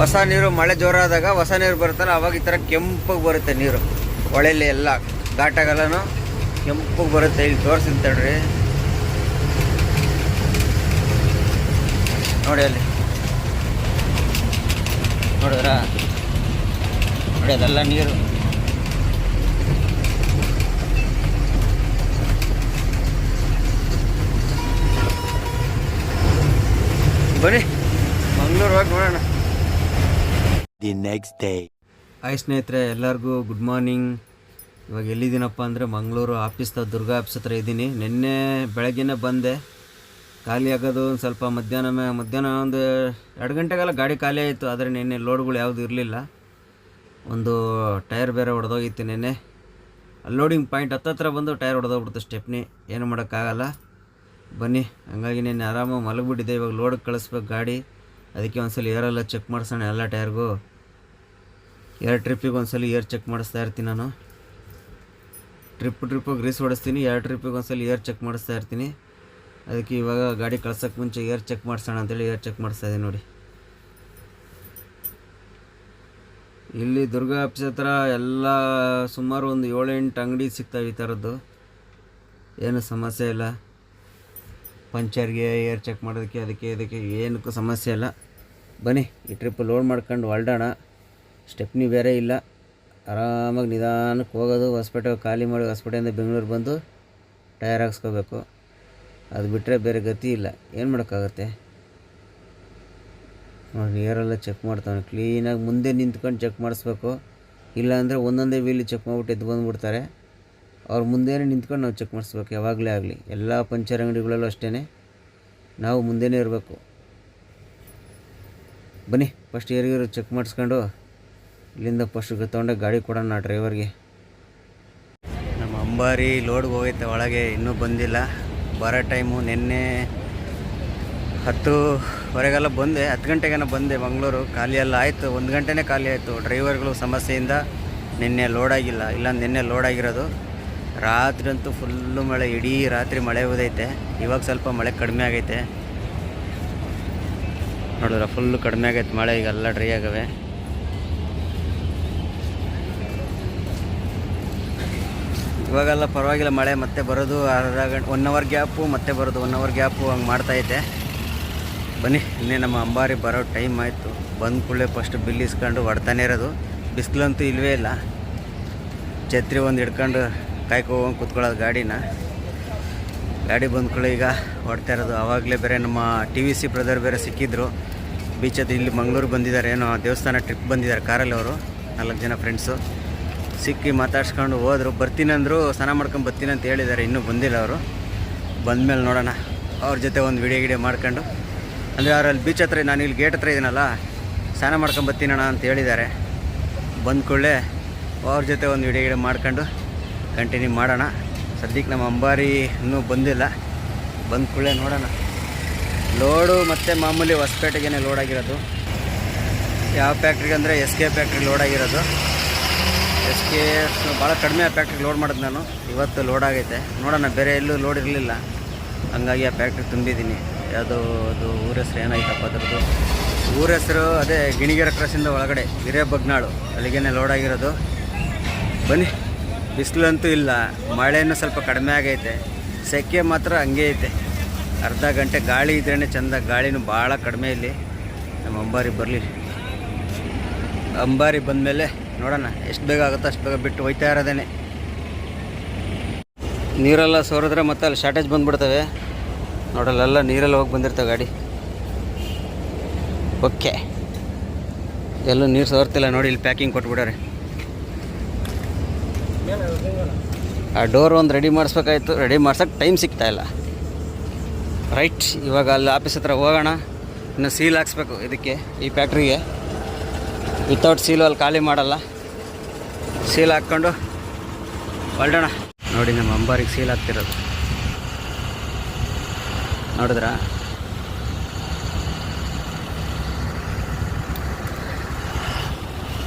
ಹೊಸ ನೀರು ಮಳೆ ಜೋರಾದಾಗ ಹೊಸ ನೀರು ಬರುತ್ತಲ್ಲ, ಅವಾಗ ಈ ಥರ ಕೆಂಪಗೆ ಬರುತ್ತೆ ನೀರು. ಹೊಳೆಯಲ್ಲಿ ಎಲ್ಲ ಘಾಟಾಗಲ್ಲೂ ಕೆಂಪಗೆ ಬರುತ್ತೆ. ಇಲ್ಲಿ ತೋರಿಸ್ತೀನಿ ತಡ್ರಿ. ನೋಡಿ ಅಲ್ಲಿ. ನೋಡಿದ್ರ? ನೋಡಿ ಅದೆಲ್ಲ ನೀರು ಬನ್ನಿ ಮಂಗಳೂರು ನೆಕ್ಸ್ಟ್ ಡೇ. ಹಾಯ್ ಸ್ನೇಹಿತರೆ ಎಲ್ಲರಿಗೂ ಗುಡ್ ಮಾರ್ನಿಂಗ್ ಇವಾಗ ಎಲ್ಲಿದ್ದೀನಪ್ಪ ಅಂದರೆ ಮಂಗಳೂರು ಆಫೀಸ್ದ ದುರ್ಗಾ ಆಫೀಸ್ ಹತ್ರ ಇದ್ದೀನಿ. ನಿನ್ನೆ ಬೆಳಗ್ಗೆನೇ ಬಂದೆ. ಖಾಲಿ ಆಗೋದು ಒಂದು ಸ್ವಲ್ಪ ಮಧ್ಯಾಹ್ನ ಮೇ- ಮಧ್ಯಾಹ್ನ ಒಂದು ಎರಡು ಗಂಟೆಗೆಲ್ಲ ಗಾಡಿ ಖಾಲಿ ಆಯಿತು. ಆದರೆ ನಿನ್ನೆ ಲೋಡ್ಗಳು ಯಾವುದು ಇರಲಿಲ್ಲ. ಒಂದು ಟೈರ್ ಬೇರೆ ಹೊಡೆದೋಗಿತ್ತು ನಿನ್ನೆ. ಲೋಡಿಂಗ್ ಪಾಯಿಂಟ್ ಹತ್ತತ್ರ ಬಂದು ಟೈರ್ ಹೊಡೆದೋಗ್ಬಿಡ್ತು ಸ್ಟೆಪ್ನಿ. ಏನು ಮಾಡೋಕ್ಕಾಗಲ್ಲ. ಬನ್ನಿ ಹಂಗಾಗಿ ನಿನ್ನೆ ಆರಾಮಾಗಿ ಮಲಗಿಬಿಟ್ಟಿದೆ ಇವಾಗ ಲೋಡಿಗೆ ಕಳಿಸ್ಬೇಕು ಗಾಡಿ. ಅದಕ್ಕೆ ಒಂದ್ಸಲ ಏರೆಲ್ಲ ಚೆಕ್ ಮಾಡಿಸೋಣ ಎಲ್ಲ ಟೈರ್ಗೂ ಎರಡು ಟ್ರಿಪ್ಪಿಗೆ ಒಂದ್ಸಲ ಏರ್ ಚೆಕ್ ಮಾಡಿಸ್ತಾ ಇರ್ತೀನಿ ನಾನು. ಟ್ರಿಪ್ ಟ್ರಿಪ್ಪಿಗೆ ಗ್ರೀಸ್ ಹೊಡಿಸ್ತೀನಿ. ಎರಡು ಟ್ರಿಪ್ಪಿಗೆ ಒಂದ್ಸಲ ಏರ್ ಚೆಕ್ ಮಾಡಿಸ್ತಾ ಇರ್ತೀನಿ. ಅದಕ್ಕೆ ಇವಾಗ ಗಾಡಿ ಕಳ್ಸೋಕ್ಕೆ ಮುಂಚೆ ಏರ್ ಚೆಕ್ ಮಾಡಿಸೋಣ ಅಂತೇಳಿ ಏರ್ ಚೆಕ್ ಮಾಡಿಸ್ತಾ ಇದ್ದೀನಿ ನೋಡಿ. ಇಲ್ಲಿ ದುರ್ಗಾ ಆಫೀಸ್ ಹತ್ರ ಎಲ್ಲ ಸುಮಾರು ಒಂದು ಏಳೆಂಟು ಅಂಗಡಿ ಸಿಗ್ತಾವೆ ಈ ಥರದ್ದು. ಏನು ಸಮಸ್ಯೆ ಇಲ್ಲ. ಪಂಚರ್ಗೆ ಏರ್ ಚೆಕ್ ಮಾಡೋದಕ್ಕೆ, ಅದಕ್ಕೆ, ಇದಕ್ಕೆ ಏನಕ್ಕೂ ಸಮಸ್ಯೆ ಇಲ್ಲ. ಬನ್ನಿ, ಈ ಟ್ರಿಪ್ ಲೋಡ್ ಮಾಡ್ಕೊಂಡು ಹೊರಡೋಣ. ಸ್ಟೆಪ್ನಿ ಬೇರೆ ಇಲ್ಲ. ಆರಾಮಾಗಿ ನಿಧಾನಕ್ಕೆ ಹೋಗೋದು. ಹೊಸಪೇಟೆ ಖಾಲಿ ಮಾಡಿ ಹೊಸಪೇಟೆಯಿಂದ ಬೆಂಗಳೂರು ಬಂದು ಟಯರ್ ಹಾಕ್ಸ್ಕೋಬೇಕು. ಅದು ಬಿಟ್ಟರೆ ಬೇರೆ ಗತಿ ಇಲ್ಲ. ಏನು ಮಾಡೋಕ್ಕಾಗತ್ತೆ? ನೋಡಿ ಏರೆಲ್ಲ ಚೆಕ್ ಮಾಡ್ತಾನೆ ಕ್ಲೀನಾಗಿ ಮುಂದೆ ನಿಂತ್ಕೊಂಡು ಚೆಕ್ ಮಾಡಿಸ್ಬೇಕು. ಇಲ್ಲಾಂದರೆ ಒಂದೊಂದೇ ವೀಲಿ ಚೆಕ್ ಮಾಡಿಬಿಟ್ಟು ಎದ್ದು ಬಂದುಬಿಡ್ತಾರೆ. ಅವ್ರ ಮುಂದೆನೇ ನಿಂತ್ಕೊಂಡು ನಾವು ಚೆಕ್ ಮಾಡಿಸ್ಬೇಕು, ಯಾವಾಗಲೇ ಆಗಲಿ. ಎಲ್ಲ ಪಂಚರ್ ಅಂಗಡಿಗಳಲ್ಲೂ ಅಷ್ಟೇ ನಾವು ಮುಂದೆನೇ ಇರಬೇಕು. ಬನ್ನಿ ಫಸ್ಟ್ ಏರಿಗಿರೋ ಚೆಕ್ ಮಾಡಿಸ್ಕೊಂಡು ಇಲ್ಲಿಂದ ಫಸ್ಟ್ ತೊಗೊಂಡೆ ಗಾಡಿ ಕೊಡೋಣ ಡ್ರೈವರ್ಗೆ ನಮ್ಮ ಅಂಬಾರಿ ಲೋಡ್ಗೆ ಹೋಗೈತೆ, ಒಳಗೆ ಇನ್ನೂ ಬಂದಿಲ್ಲ. ಬರೋ ಟೈಮು ನಿನ್ನೆ ಹತ್ತುವರೆಗೆಲ್ಲ ಬಂದೆ, ಹತ್ತು ಗಂಟೆಗೇನ ಬಂದೆ ಮಂಗಳೂರು. ಖಾಲಿ ಎಲ್ಲ ಆಯಿತು, ಒಂದು ಗಂಟೆನೇ ಖಾಲಿ ಆಯಿತು. ಡ್ರೈವರ್ಗಳು ಸಮಸ್ಯೆಯಿಂದ ನಿನ್ನೆ ಲೋಡ್ ಆಗಿಲ್ಲ ಇಲ್ಲ ನಿನ್ನೆ ಲೋಡ್ ಆಗಿರೋದು. ರಾತ್ರಿ ಅಂತೂ ಫುಲ್ಲು ಮಳೆ, ಇಡೀ ರಾತ್ರಿ ಮಳೆ ಹೋದೈತೆ ಇವಾಗ ಸ್ವಲ್ಪ ಮಳೆ ಕಡಿಮೆ ಆಗೈತೆ. ನೋಡಿದ್ರೆ ಫುಲ್ಲು ಕಡಿಮೆ ಆಗೈತೆ ಮಳೆ, ಈಗೆಲ್ಲ ಡ್ರೈ ಆಗವೆ. ಇವಾಗೆಲ್ಲ ಪರವಾಗಿಲ್ಲ, ಮಳೆ ಮತ್ತೆ ಬರೋದು ಅರ್ಧ ಗಂಟೆ ಒನ್ ಅವರ್ ಗ್ಯಾಪು ಮತ್ತೆ ಬರೋದು ಒನ್ ಅವರ್ ಗ್ಯಾಪು ಹಂಗೆ ಮಾಡ್ತಾಯಿದ್ದೆ ಬನ್ನಿ ಇನ್ನೇ ನಮ್ಮ ಅಂಬಾರಿ ಬರೋ ಟೈಮ್ ಆಯಿತು. ಬಂದ ಕೂಡಲೇ ಫಸ್ಟ್ ಬಿಲ್ ಇಸ್ಕೊಂಡು ಹೊಡ್ತಾನೆ ಇರೋದು. ಬಿಸಿಲಂತೂ ಇಲ್ಲವೇ ಇಲ್ಲ. ಛತ್ರಿ ಒಂದು ಹಿಡ್ಕೊಂಡು ಕಾಯ್ಕೊಂಡು ಕೂತ್ಕೊಳ್ಳೋದು ಗಾಡಿನ. ಗಾಡಿ ಬಂದ ಕೂಡಲೇ ಈಗ ಹೊಡ್ತಾ ಇರೋದು. ಆವಾಗಲೇ ಬೇರೆ ನಮ್ಮ ಟಿ ವಿ ಸಿ ಬ್ರದರ್ ಬೇರೆ ಸಿಕ್ಕಿದ್ರು. ಬೀಚ್ ಇಲ್ಲಿ ಮಂಗಳೂರು ಬಂದಿದ್ದಾರೆ. ಏನೋ ದೇವಸ್ಥಾನ ಟ್ರಿಪ್ ಬಂದಿದ್ದಾರೆ ಕಾರಲ್ಲಿ ಅವರು. ನಾಲ್ಕು ಜನ ಫ್ರೆಂಡ್ಸು ಸಿಕ್ಕಿ ಮಾತಾಡ್ಸ್ಕೊಂಡು ಹೋದರು. ಬರ್ತೀನಿ ಅಂದರು, ಸ್ನಾನ ಮಾಡ್ಕೊಂಡು ಬರ್ತೀನಿ ಅಂತ ಹೇಳಿದ್ದಾರೆ. ಇನ್ನೂ ಬಂದಿಲ್ಲ ಅವರು. ಬಂದಮೇಲೆ ನೋಡೋಣ. ಅವ್ರ ಜೊತೆ ಒಂದು ವಿಡಿಯೋ ಗಿಡಿಯೋ ಮಾಡ್ಕೊಂಡು. ಅಂದರೆ ಅವರಲ್ಲಿ ಬೀಚ್ ಹತ್ರ, ನಾನು ಇಲ್ಲಿ ಗೇಟ್ ಹತ್ರ ಇದ್ದೀನಲ್ಲ ಸ್ನಾನ ಮಾಡ್ಕೊಂಡು ಬರ್ತೀನಣ್ಣ ಅಂತ ಹೇಳಿದ್ದಾರೆ. ಬಂದ ಕೂಡಲೇ ಅವ್ರ ಜೊತೆ ಒಂದು ವಿಡಿಯೋ ಗಿಡಿಯೋ ಮಾಡ್ಕೊಂಡು ಕಂಟಿನ್ಯೂ ಮಾಡೋಣ. ಸದ್ಯಕ್ಕೆ ನಮ್ಮ ಅಂಬಾರಿ ಇನ್ನೂ ಬಂದಿಲ್ಲ. ಬಂದ ಕೂಡಲೇ ನೋಡೋಣ. ಲೋಡು ಮತ್ತು ಮಾಮೂಲಿ ಹೊಸಪೇಟೆಗೆ ಲೋಡ್ ಆಗಿರೋದು. ಯಾವ ಫ್ಯಾಕ್ಟ್ರಿಗೆ ಅಂದರೆ ಎಸ್ ಕೆ ಫ್ಯಾಕ್ಟ್ರಿ ಲೋಡ್ ಆಗಿರೋದು. ಎಸ್ ಕೆ ಭಾಳ ಕಡಿಮೆ ಆ ಫ್ಯಾಕ್ಟ್ರಿಗೆ ಲೋಡ್ ಮಾಡೋದು ನಾನು. ಇವತ್ತು ಲೋಡ್ ಆಗೈತೆ. ನೋಡೋಣ, ಬೇರೆ ಎಲ್ಲೂ ಲೋಡ್ ಇರಲಿಲ್ಲ. ಹಂಗಾಗಿ ಆ ಫ್ಯಾಕ್ಟ್ರಿ ತುಂಬಿದ್ದೀನಿ. ಯಾವುದು ಅದು ಊರ ಹೆಸರು ಏನಾಯ್ತಪ್ಪ ಅದ್ರದ್ದು. ಊರ ಹೆಸರು ಅದೇ ಗಿಣಿಗೆರೆ ಕ್ರಾಸಿಂದ ಒಳಗಡೆ, ಹಿರೇಬಗ್ನಾಳು ಅಲ್ಲಿಗೇನೆ ಲೋಡ್ ಆಗಿರೋದು. ಬನ್ನಿ. ಬಿಸಿಲಂತೂ ಇಲ್ಲ, ಮಳೆನೂ ಸ್ವಲ್ಪ ಕಡಿಮೆ ಆಗೈತೆ. ಸೆಕೆ ಮಾತ್ರ ಹಂಗೆ ಐತೆ. ಅರ್ಧ ಗಂಟೆ ಗಾಳಿ ಇದ್ರೇ ಚಂದ, ಗಾಳಿನೂ ಭಾಳ ಕಡಿಮೆ ಇಲ್ಲಿ. ನಮ್ಮ ಅಂಬಾರಿ ಬರಲಿ. ಅಂಬಾರಿ ಬಂದಮೇಲೆ ನೋಡೋಣ, ಎಷ್ಟು ಬೇಗ ಆಗುತ್ತೋ ಅಷ್ಟು ಬೇಗ ಬಿಟ್ಟು ಹೋಯ್ತಾ ಇರೋದೇನೆ. ನೀರೆಲ್ಲ ಸೋರಿದ್ರೆ ಮತ್ತೆ ಅಲ್ಲಿ ಶಾರ್ಟೇಜ್ ಬಂದುಬಿಡ್ತವೆ. ನೋಡಲ್ಲೆಲ್ಲ ನೀರೆಲ್ಲ ಹೋಗಿ ಬಂದಿರ್ತವೆ ಗಾಡಿ. ಓಕೆ. ಎಲ್ಲೂ ನೀರು ಸೋರ್ತಿಲ್ಲ ನೋಡಿ, ಇಲ್ಲಿ ಪ್ಯಾಕಿಂಗ್ ಕೊಟ್ಬಿಡಾರೆ. ಆ ಡೋರ್ ಒಂದು ರೆಡಿ ಮಾಡಿಸ್ಬೇಕಾಯ್ತು. ರೆಡಿ ಮಾಡ್ಸೋಕ್ಕೆ ಟೈಮ್ ಸಿಗ್ತಾ ಇಲ್ಲ. ರೈಟ್, ಇವಾಗ ಅಲ್ಲಿ ಆಫೀಸ್ ಹತ್ರ ಹೋಗೋಣ. ಇನ್ನು ಸೀಲ್ ಹಾಕ್ಸ್ಬೇಕು ಇದಕ್ಕೆ, ಈ ಫ್ಯಾಕ್ಟ್ರಿಗೆ. ವಿತೌಟ್ ಸೀಲು ಅಲ್ಲಿ ಖಾಲಿ ಮಾಡಲ್ಲ. ಸೀಲ್ ಹಾಕ್ಕೊಂಡು ಹೊರಡೋಣ. ನೋಡಿ, ನಮ್ಮ ಅಂಬಾರಿಗೆ ಸೀಲ್ ಹಾಕ್ತಿರೋದು. ನೋಡಿದ್ರಾ?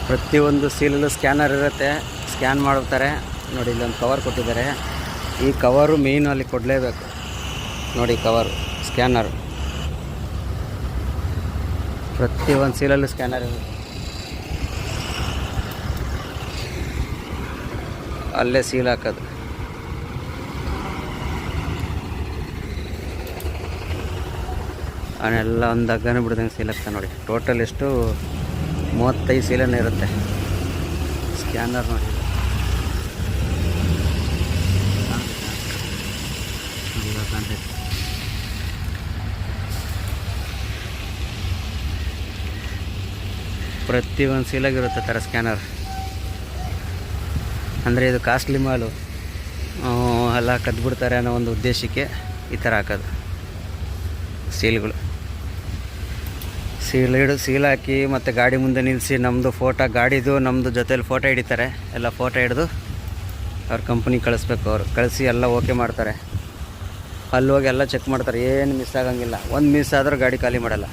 ಪ್ರತಿಯೊಂದು ಸೀಲಲ್ಲೂ ಸ್ಕ್ಯಾನರ್ ಇರುತ್ತೆ. ಸ್ಕ್ಯಾನ್ ಮಾಡ್ತಾರೆ. ನೋಡಿ, ಇಲ್ಲೊಂದು ಕವರ್ ಕೊಟ್ಟಿದ್ದಾರೆ. ಈ ಕವರು ಮೇಯ್ನು ಅಲ್ಲಿ ಕೊಡಲೇಬೇಕು. ನೋಡಿ ಕವರು ಸ್ಕ್ಯಾನರು ಪ್ರತಿಯೊಂದು ಸೀಲಲ್ಲೂ ಸ್ಕ್ಯಾನರ್ ಇದೆ. ಅಲ್ಲೇ ಸೀಲ್ ಹಾಕೋದು. ಅವನ್ನೆಲ್ಲ ಒಂದು ಹಗ್ಗನೇ ಬಿಡ್ದಂಗೆ ಸೀಲ್ ಹಾಕ್ತಾನೆ ನೋಡಿ. ಟೋಟಲ್ ಎಷ್ಟು ಮೂವತ್ತೈದು ಸೀಲನ್ನು ಇರುತ್ತೆ. ಸ್ಕ್ಯಾನರ್ ನೋಡಿ ಇವಾಗ ಕಾಣ್ತೈತೆ. ಪ್ರತಿಯೊಂದು ಸೀಲಾಗಿರುತ್ತೆ ಥರ ಸ್ಕ್ಯಾನರ್. ಅಂದರೆ ಇದು ಕಾಸ್ಟ್ಲಿ ಮಾಲು. ಎಲ್ಲ ಕದ್ಬಿಡ್ತಾರೆ ಅನ್ನೋ ಒಂದು ಉದ್ದೇಶಕ್ಕೆ ಈ ಥರ ಹಾಕೋದು. ಸೀಲ್ಗಳು. ಸೀಲ್ ಹಿಡಿದು ಸೀಲ್ ಹಾಕಿ ಮತ್ತು ಗಾಡಿ ಮುಂದೆ ನಿಲ್ಲಿಸಿ ನಮ್ಮದು ಫೋಟೋ, ಗಾಡಿದು ನಮ್ಮದು ಜೊತೇಲಿ ಫೋಟೋ ಹಿಡಿತಾರೆ. ಎಲ್ಲ ಫೋಟೋ ಹಿಡಿದು ಅವ್ರ ಕಂಪ್ನಿಗೆ ಕಳಿಸ್ಬೇಕು ಅವರು. ಕಳಿಸಿ ಎಲ್ಲ ಓಕೆ ಮಾಡ್ತಾರೆ. ಅಲ್ಲಿ ಹೋಗಿ ಎಲ್ಲ ಚೆಕ್ ಮಾಡ್ತಾರೆ. ಏನು ಮಿಸ್ ಆಗಂಗಿಲ್ಲ. ಒಂದು ಮಿಸ್ ಆದರೂ ಗಾಡಿ ಖಾಲಿ ಮಾಡಲ್ಲ.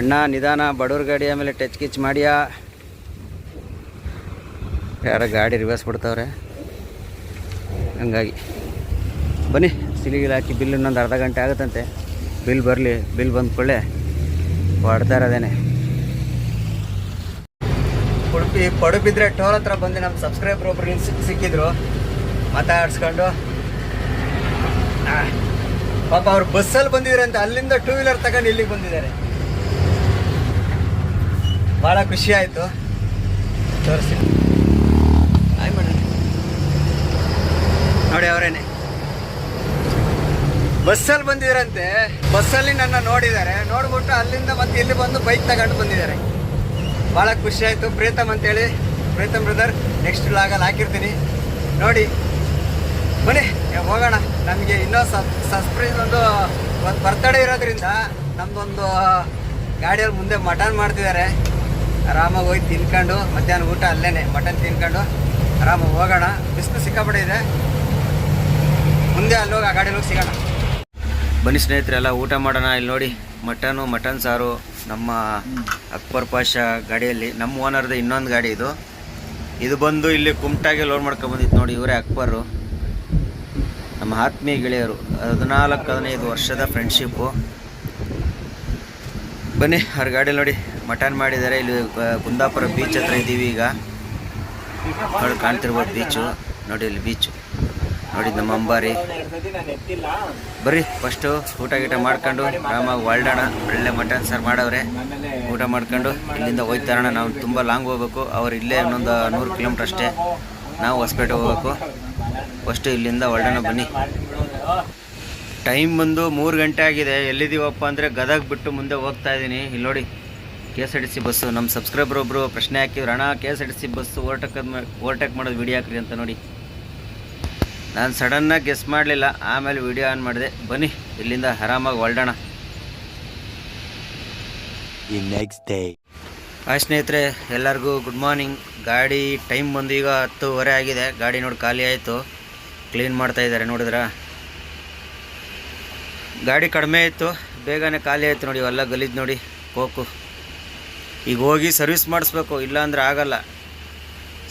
ಅಣ್ಣ, ನಿಧಾನ, ಬಡವ್ರ ಗಾಡಿ ಆಮೇಲೆ ಟಚ್ ಕಿಚ್ ಮಾಡಿಯಾ? ಯಾರ ಗಾಡಿ ರಿವರ್ಸ್ ಬಿಡ್ತಾವ್ರೆ. ಹಂಗಾಗಿ. ಬನ್ನಿ, ಸಿಲಿಗಿಲ್ ಹಾಕಿ ಬಿಲ್ ಇನ್ನೊಂದು ಅರ್ಧ ಗಂಟೆ ಆಗುತ್ತಂತೆ. ಬಿಲ್ ಬರಲಿ, ಬಿಲ್ ಬಂದ ಕೂಡಲೇ ಹೊಡ್ತಾ ಇರೋದೇನೆ. ಉಡುಪಿ ಪಡುಬಿದ್ರೆ ಟೋಲ್ ಹತ್ರ ಬಂದು ನಮ್ಮ ಸಬ್ಸ್ಕ್ರೈಬರ್ ಒಬ್ರು ಸಿಕ್ಕಿದ್ರು. ಮಾತಾಡಿಸ್ಕೊಂಡು. ಪಾಪ ಅವ್ರು ಬಸ್ಸಲ್ಲಿ ಬಂದಿದ್ದಾರೆ ಅಂತ ಅಲ್ಲಿಂದ ಟೂ ವೀಲರ್ ತಗೊಂಡು ಇಲ್ಲಿಗೆ ಬಂದಿದ್ದಾರೆ. ಭಾಳ ಖುಷಿ ಆಯಿತು. ತೋರಿಸಿ. ಆಯ್ ಮೇಡಮ್ ನೋಡಿ ಅವರೇನೆ. ಬಸ್ಸಲ್ಲಿ ಬಂದಿದ್ರಂತೆ. ಬಸ್ಸಲ್ಲಿ ನನ್ನ ನೋಡಿದ್ದಾರೆ. ನೋಡ್ಬಿಟ್ಟು ಅಲ್ಲಿಂದ ಮತ್ತೆ ಇಲ್ಲಿ ಬಂದು ಬೈಕ್ ತಗೊಂಡು ಬಂದಿದ್ದಾರೆ. ಭಾಳ ಖುಷಿ ಆಯಿತು. ಪ್ರೀತಮ್ ಅಂತೇಳಿ. ಪ್ರೀತಮ್ ಬ್ರದರ್ ನೆಕ್ಸ್ಟ್ ಲಾಗಲ್ಲಿ ಹಾಕಿರ್ತೀನಿ. ನೋಡಿ. ಬನ್ನಿ ಹೋಗೋಣ. ನಮಗೆ ಇನ್ನೂ ಸಸ್ಪ್ರೈಸ್ ಒಂದು ಒಂದು ಬರ್ತಡೇ ಇರೋದ್ರಿಂದ ನಮ್ಮದೊಂದು ಗಾಡಿಯಲ್ಲಿ ಮುಂದೆ ಮಟನ್ ಮಾಡ್ತಿದ್ದಾರೆ. ಆರಾಮಾಗಿ ಹೋಗಿ ತಿನ್ಕೊಂಡು ಮಧ್ಯಾಹ್ನ ಊಟ ಅಲ್ಲೇನೆ, ಮಟನ್ ತಿನ್ಕೊಂಡು ಆರಾಮಾಗಿ ಹೋಗೋಣ. ಬಿಸಿಲು ಸಿಕ್ಕಾಪಟ್ಟೆ ಇದೆ ಮುಂದೆ ಅಲ್ಲಿ ಹೋಗಿ ಆ ಗಾಡಿಯಲ್ಲಿ ಹೋಗಿ ಸಿಗೋಣ. ಬನ್ನಿ ಸ್ನೇಹಿತರೆಲ್ಲ ಊಟ ಮಾಡೋಣ. ಇಲ್ಲಿ ನೋಡಿ, ಮಟನು, ಮಟನ್ ಸಾರು, ನಮ್ಮ ಅಕ್ಬರ್ ಪಾಷ ಗಾಡಿಯಲ್ಲಿ, ನಮ್ಮ ಓನರ್ದು ಇನ್ನೊಂದು ಗಾಡಿ ಇದು. ಇದು ಬಂದು ಇಲ್ಲಿ ಕುಮಟಾಗೆ ಲೋಡ್ ಮಾಡ್ಕೊಂಡು ಬಂದಿತ್ತು ನೋಡಿ, ಇವರೇ ಅಕ್ಬರು. ನಮ್ಮ ಆತ್ಮೀಯ ಗೆಳೆಯರು, ಹದಿನಾಲ್ಕು, ಹದಿನೈದು ವರ್ಷದ ಫ್ರೆಂಡ್ಶಿಪ್ಪು ಬನ್ನಿ, ಅವ್ರ ಗಾಡಿ ನೋಡಿ. ಮಟನ್ ಮಾಡಿದ್ದಾರೆ. ಇಲ್ಲಿ ಕುಂದಾಪುರ ಬೀಚ್ ಹತ್ರ ಇದ್ದೀವಿ ಈಗ. ನೋಡಿ, ಕಾಣ್ತಿರ್ಬೋದು ಬೀಚು ನೋಡಿ, ಇಲ್ಲಿ ಬೀಚು ನೋಡಿ, ನಮ್ಮ ಅಂಬಾರಿ. ಬರ್ರಿ ಫಸ್ಟು ಊಟ ಗೀಟ ಮಾಡ್ಕೊಂಡು ಆರಾಮಾಗಿ ಹೊರಡೋಣ. ಒಳ್ಳೆ ಮಟನ್ ಸರ್ ಮಾಡವ್ರೆ. ಊಟ ಮಾಡ್ಕೊಂಡು ಇಲ್ಲಿಂದ ಹೋಯ್ತಾರಣ. ನಾವು ತುಂಬ ಲಾಂಗ್ ಹೋಗ್ಬೇಕು. ಅವ್ರು ಇಲ್ಲೇ ಇನ್ನೊಂದು ನೂರು ಕಿಲೋಮೀಟ್ರ್ ಅಷ್ಟೇ. ನಾವು ಹೊಸಪೇಟೆ ಹೋಗ್ಬೇಕು. ಫಸ್ಟು ಇಲ್ಲಿಂದ ಹೊರಡೋಣ ಬನ್ನಿ. ಟೈಮ್ ಬಂದು ಮೂರು ಗಂಟೆ ಆಗಿದೆ. ಎಲ್ಲಿದ್ದೀವಪ್ಪ ಅಂದರೆ ಗದಗ ಬಿಟ್ಟು ಮುಂದೆ ಹೋಗ್ತಾ ಇದ್ದೀನಿ. ಇಲ್ಲಿ ನೋಡಿ. K S R T C bus ನಮ್ಮ ಸಬ್ಸ್ಕ್ರೈಬರ್ ಒಬ್ಬರು ಪ್ರಶ್ನೆ ಹಾಕಿದ್ರು ಅಣ್ಣ K S R T C bus overtake overtake ಮಾಡೋದು ವಿಡಿಯೋ ಹಾಕ್ರಿ ಅಂತ ನೋಡಿ. ನಾನು ಸಡನ್ನಾಗಿ ಗೆಸ್ ಮಾಡಲಿಲ್ಲ ಆಮೇಲೆ ವಿಡಿಯೋ ಆನ್ ಮಾಡಿದೆ. ಬನ್ನಿ ಇಲ್ಲಿಂದ ಆರಾಮಾಗಿ ಹೊರಡೋಣ. The ನೆಕ್ಸ್ಟ್ ಡೇ ಹಾಯ್ ಸ್ನೇಹಿತರೆ ಎಲ್ಲರಿಗೂ ಗುಡ್ ಮಾರ್ನಿಂಗ್. ಗಾಡಿ ಟೈಮ್ ಬಂದು ಈಗ ಹತ್ತುವರೆ ಆಗಿದೆ. ಗಾಡಿ ನೋಡಿ ಖಾಲಿ ಆಯಿತು. ಕ್ಲೀನ್ ಮಾಡ್ತಾ ಇದ್ದಾರೆ ನೋಡಿದ್ರ? ಗಾಡಿ ಕಡಿಮೆ ಇತ್ತು ಬೇಗನೆ ಖಾಲಿ ಆಯಿತು ನೋಡಿ ಎಲ್ಲ ಗಲೀಜು ನೋಡಿ ಕೋಕು. ಈಗ ಹೋಗಿ ಸರ್ವಿಸ್ ಮಾಡಿಸ್ಬೇಕು ಇಲ್ಲಾಂದರೆ ಆಗಲ್ಲ.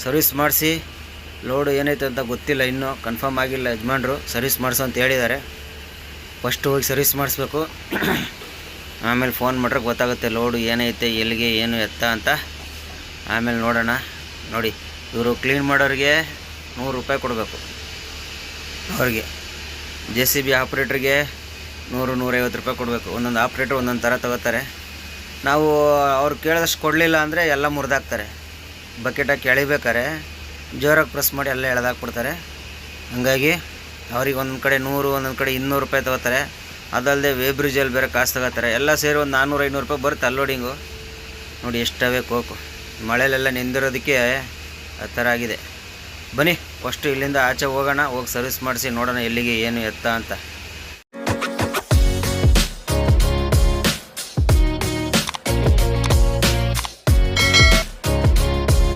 ಸರ್ವಿಸ್ ಮಾಡಿಸಿ ಲೋಡು ಏನೈತೆ ಅಂತ ಗೊತ್ತಿಲ್ಲ ಇನ್ನೂ ಕನ್ಫರ್ಮ್ ಆಗಿಲ್ಲ ಯಜಮಾನ್ರು, ಸರ್ವಿಸ್ ಮಾಡಿಸು ಅಂತ ಹೇಳಿದ್ದಾರೆ. ಫಸ್ಟ್ ಹೋಗಿ ಸರ್ವಿಸ್ ಮಾಡಿಸ್ಬೇಕು. [clears throat] ಆಮೇಲೆ ಫೋನ್ ಮಾಡ್ರೆ ಗೊತ್ತಾಗುತ್ತೆ ಲೋಡು ಏನೈತೆ, ಎಲ್ಲಿಗೆ, ಏನು ಎತ್ತ ಅಂತ. ಆಮೇಲೆ ನೋಡೋಣ, ನೋಡಿ. ಇವರು ಕ್ಲೀನ್ ಮಾಡೋರಿಗೆ ನೂರು ರೂಪಾಯಿ ಕೊಡಬೇಕು. ಅವ್ರಿಗೆ. ಜೆ ಸಿ ಬಿ ಆಪ್ರೇಟ್ರಿಗೆ ನೂರು, ನೂರೈವತ್ತು ರೂಪಾಯಿ ಕೊಡಬೇಕು. ಒಂದೊಂದು ಆಪ್ರೇಟ್ರ್ ಒಂದೊಂದು ಥರ ತಗೋತಾರೆ. ನಾವು ಅವ್ರು ಕೇಳಿದಷ್ಟು ಕೊಡಲಿಲ್ಲ ಅಂದರೆ ಎಲ್ಲ ಮುರಿದಾಕ್ತಾರೆ ಬಕೆಟಾಗಿ ಎಳಿಬೇಕಾರೆ ಜೋರಾಗಿ ಪ್ರೆಸ್ ಮಾಡಿ ಎಲ್ಲ ಎಳೆದಾಕ್ಬಿಡ್ತಾರೆ. ಹಾಗಾಗಿ ಅವ್ರಿಗೆ ಒಂದೊಂದು ಕಡೆ ನೂರು, ಒಂದೊಂದು ಕಡೆ ಇನ್ನೂರು ರೂಪಾಯಿ ತಗೋತಾರೆ. ಅದಲ್ಲದೆ ವೇ ಬ್ರಿಡ್ಜಲ್ಲಿ ಬೇರೆ ಕಾಸು ತಗೋತಾರೆ. ಎಲ್ಲ ಸೇರಿ ಒಂದು ನಾನ್ನೂರು ಐನೂರು ರೂಪಾಯಿ ಬರುತ್ತೆ ಅಲ್ಲೋಡಿಂಗು ನೋಡಿ, ಎಷ್ಟವೇ ಕೋಕು. ಮಳೆಲೆಲ್ಲ ನಿಂದಿರೋದಕ್ಕೆ ಆ ಥರ ಆಗಿದೆ. ಬನ್ನಿ, ಫಸ್ಟು ಇಲ್ಲಿಂದ ಆಚೆ ಹೋಗೋಣ, ಹೋಗಿ ಸರ್ವಿಸ್ ಮಾಡಿಸಿ ನೋಡೋಣ ಎಲ್ಲಿಗೆ ಏನು ಎತ್ತ ಅಂತ.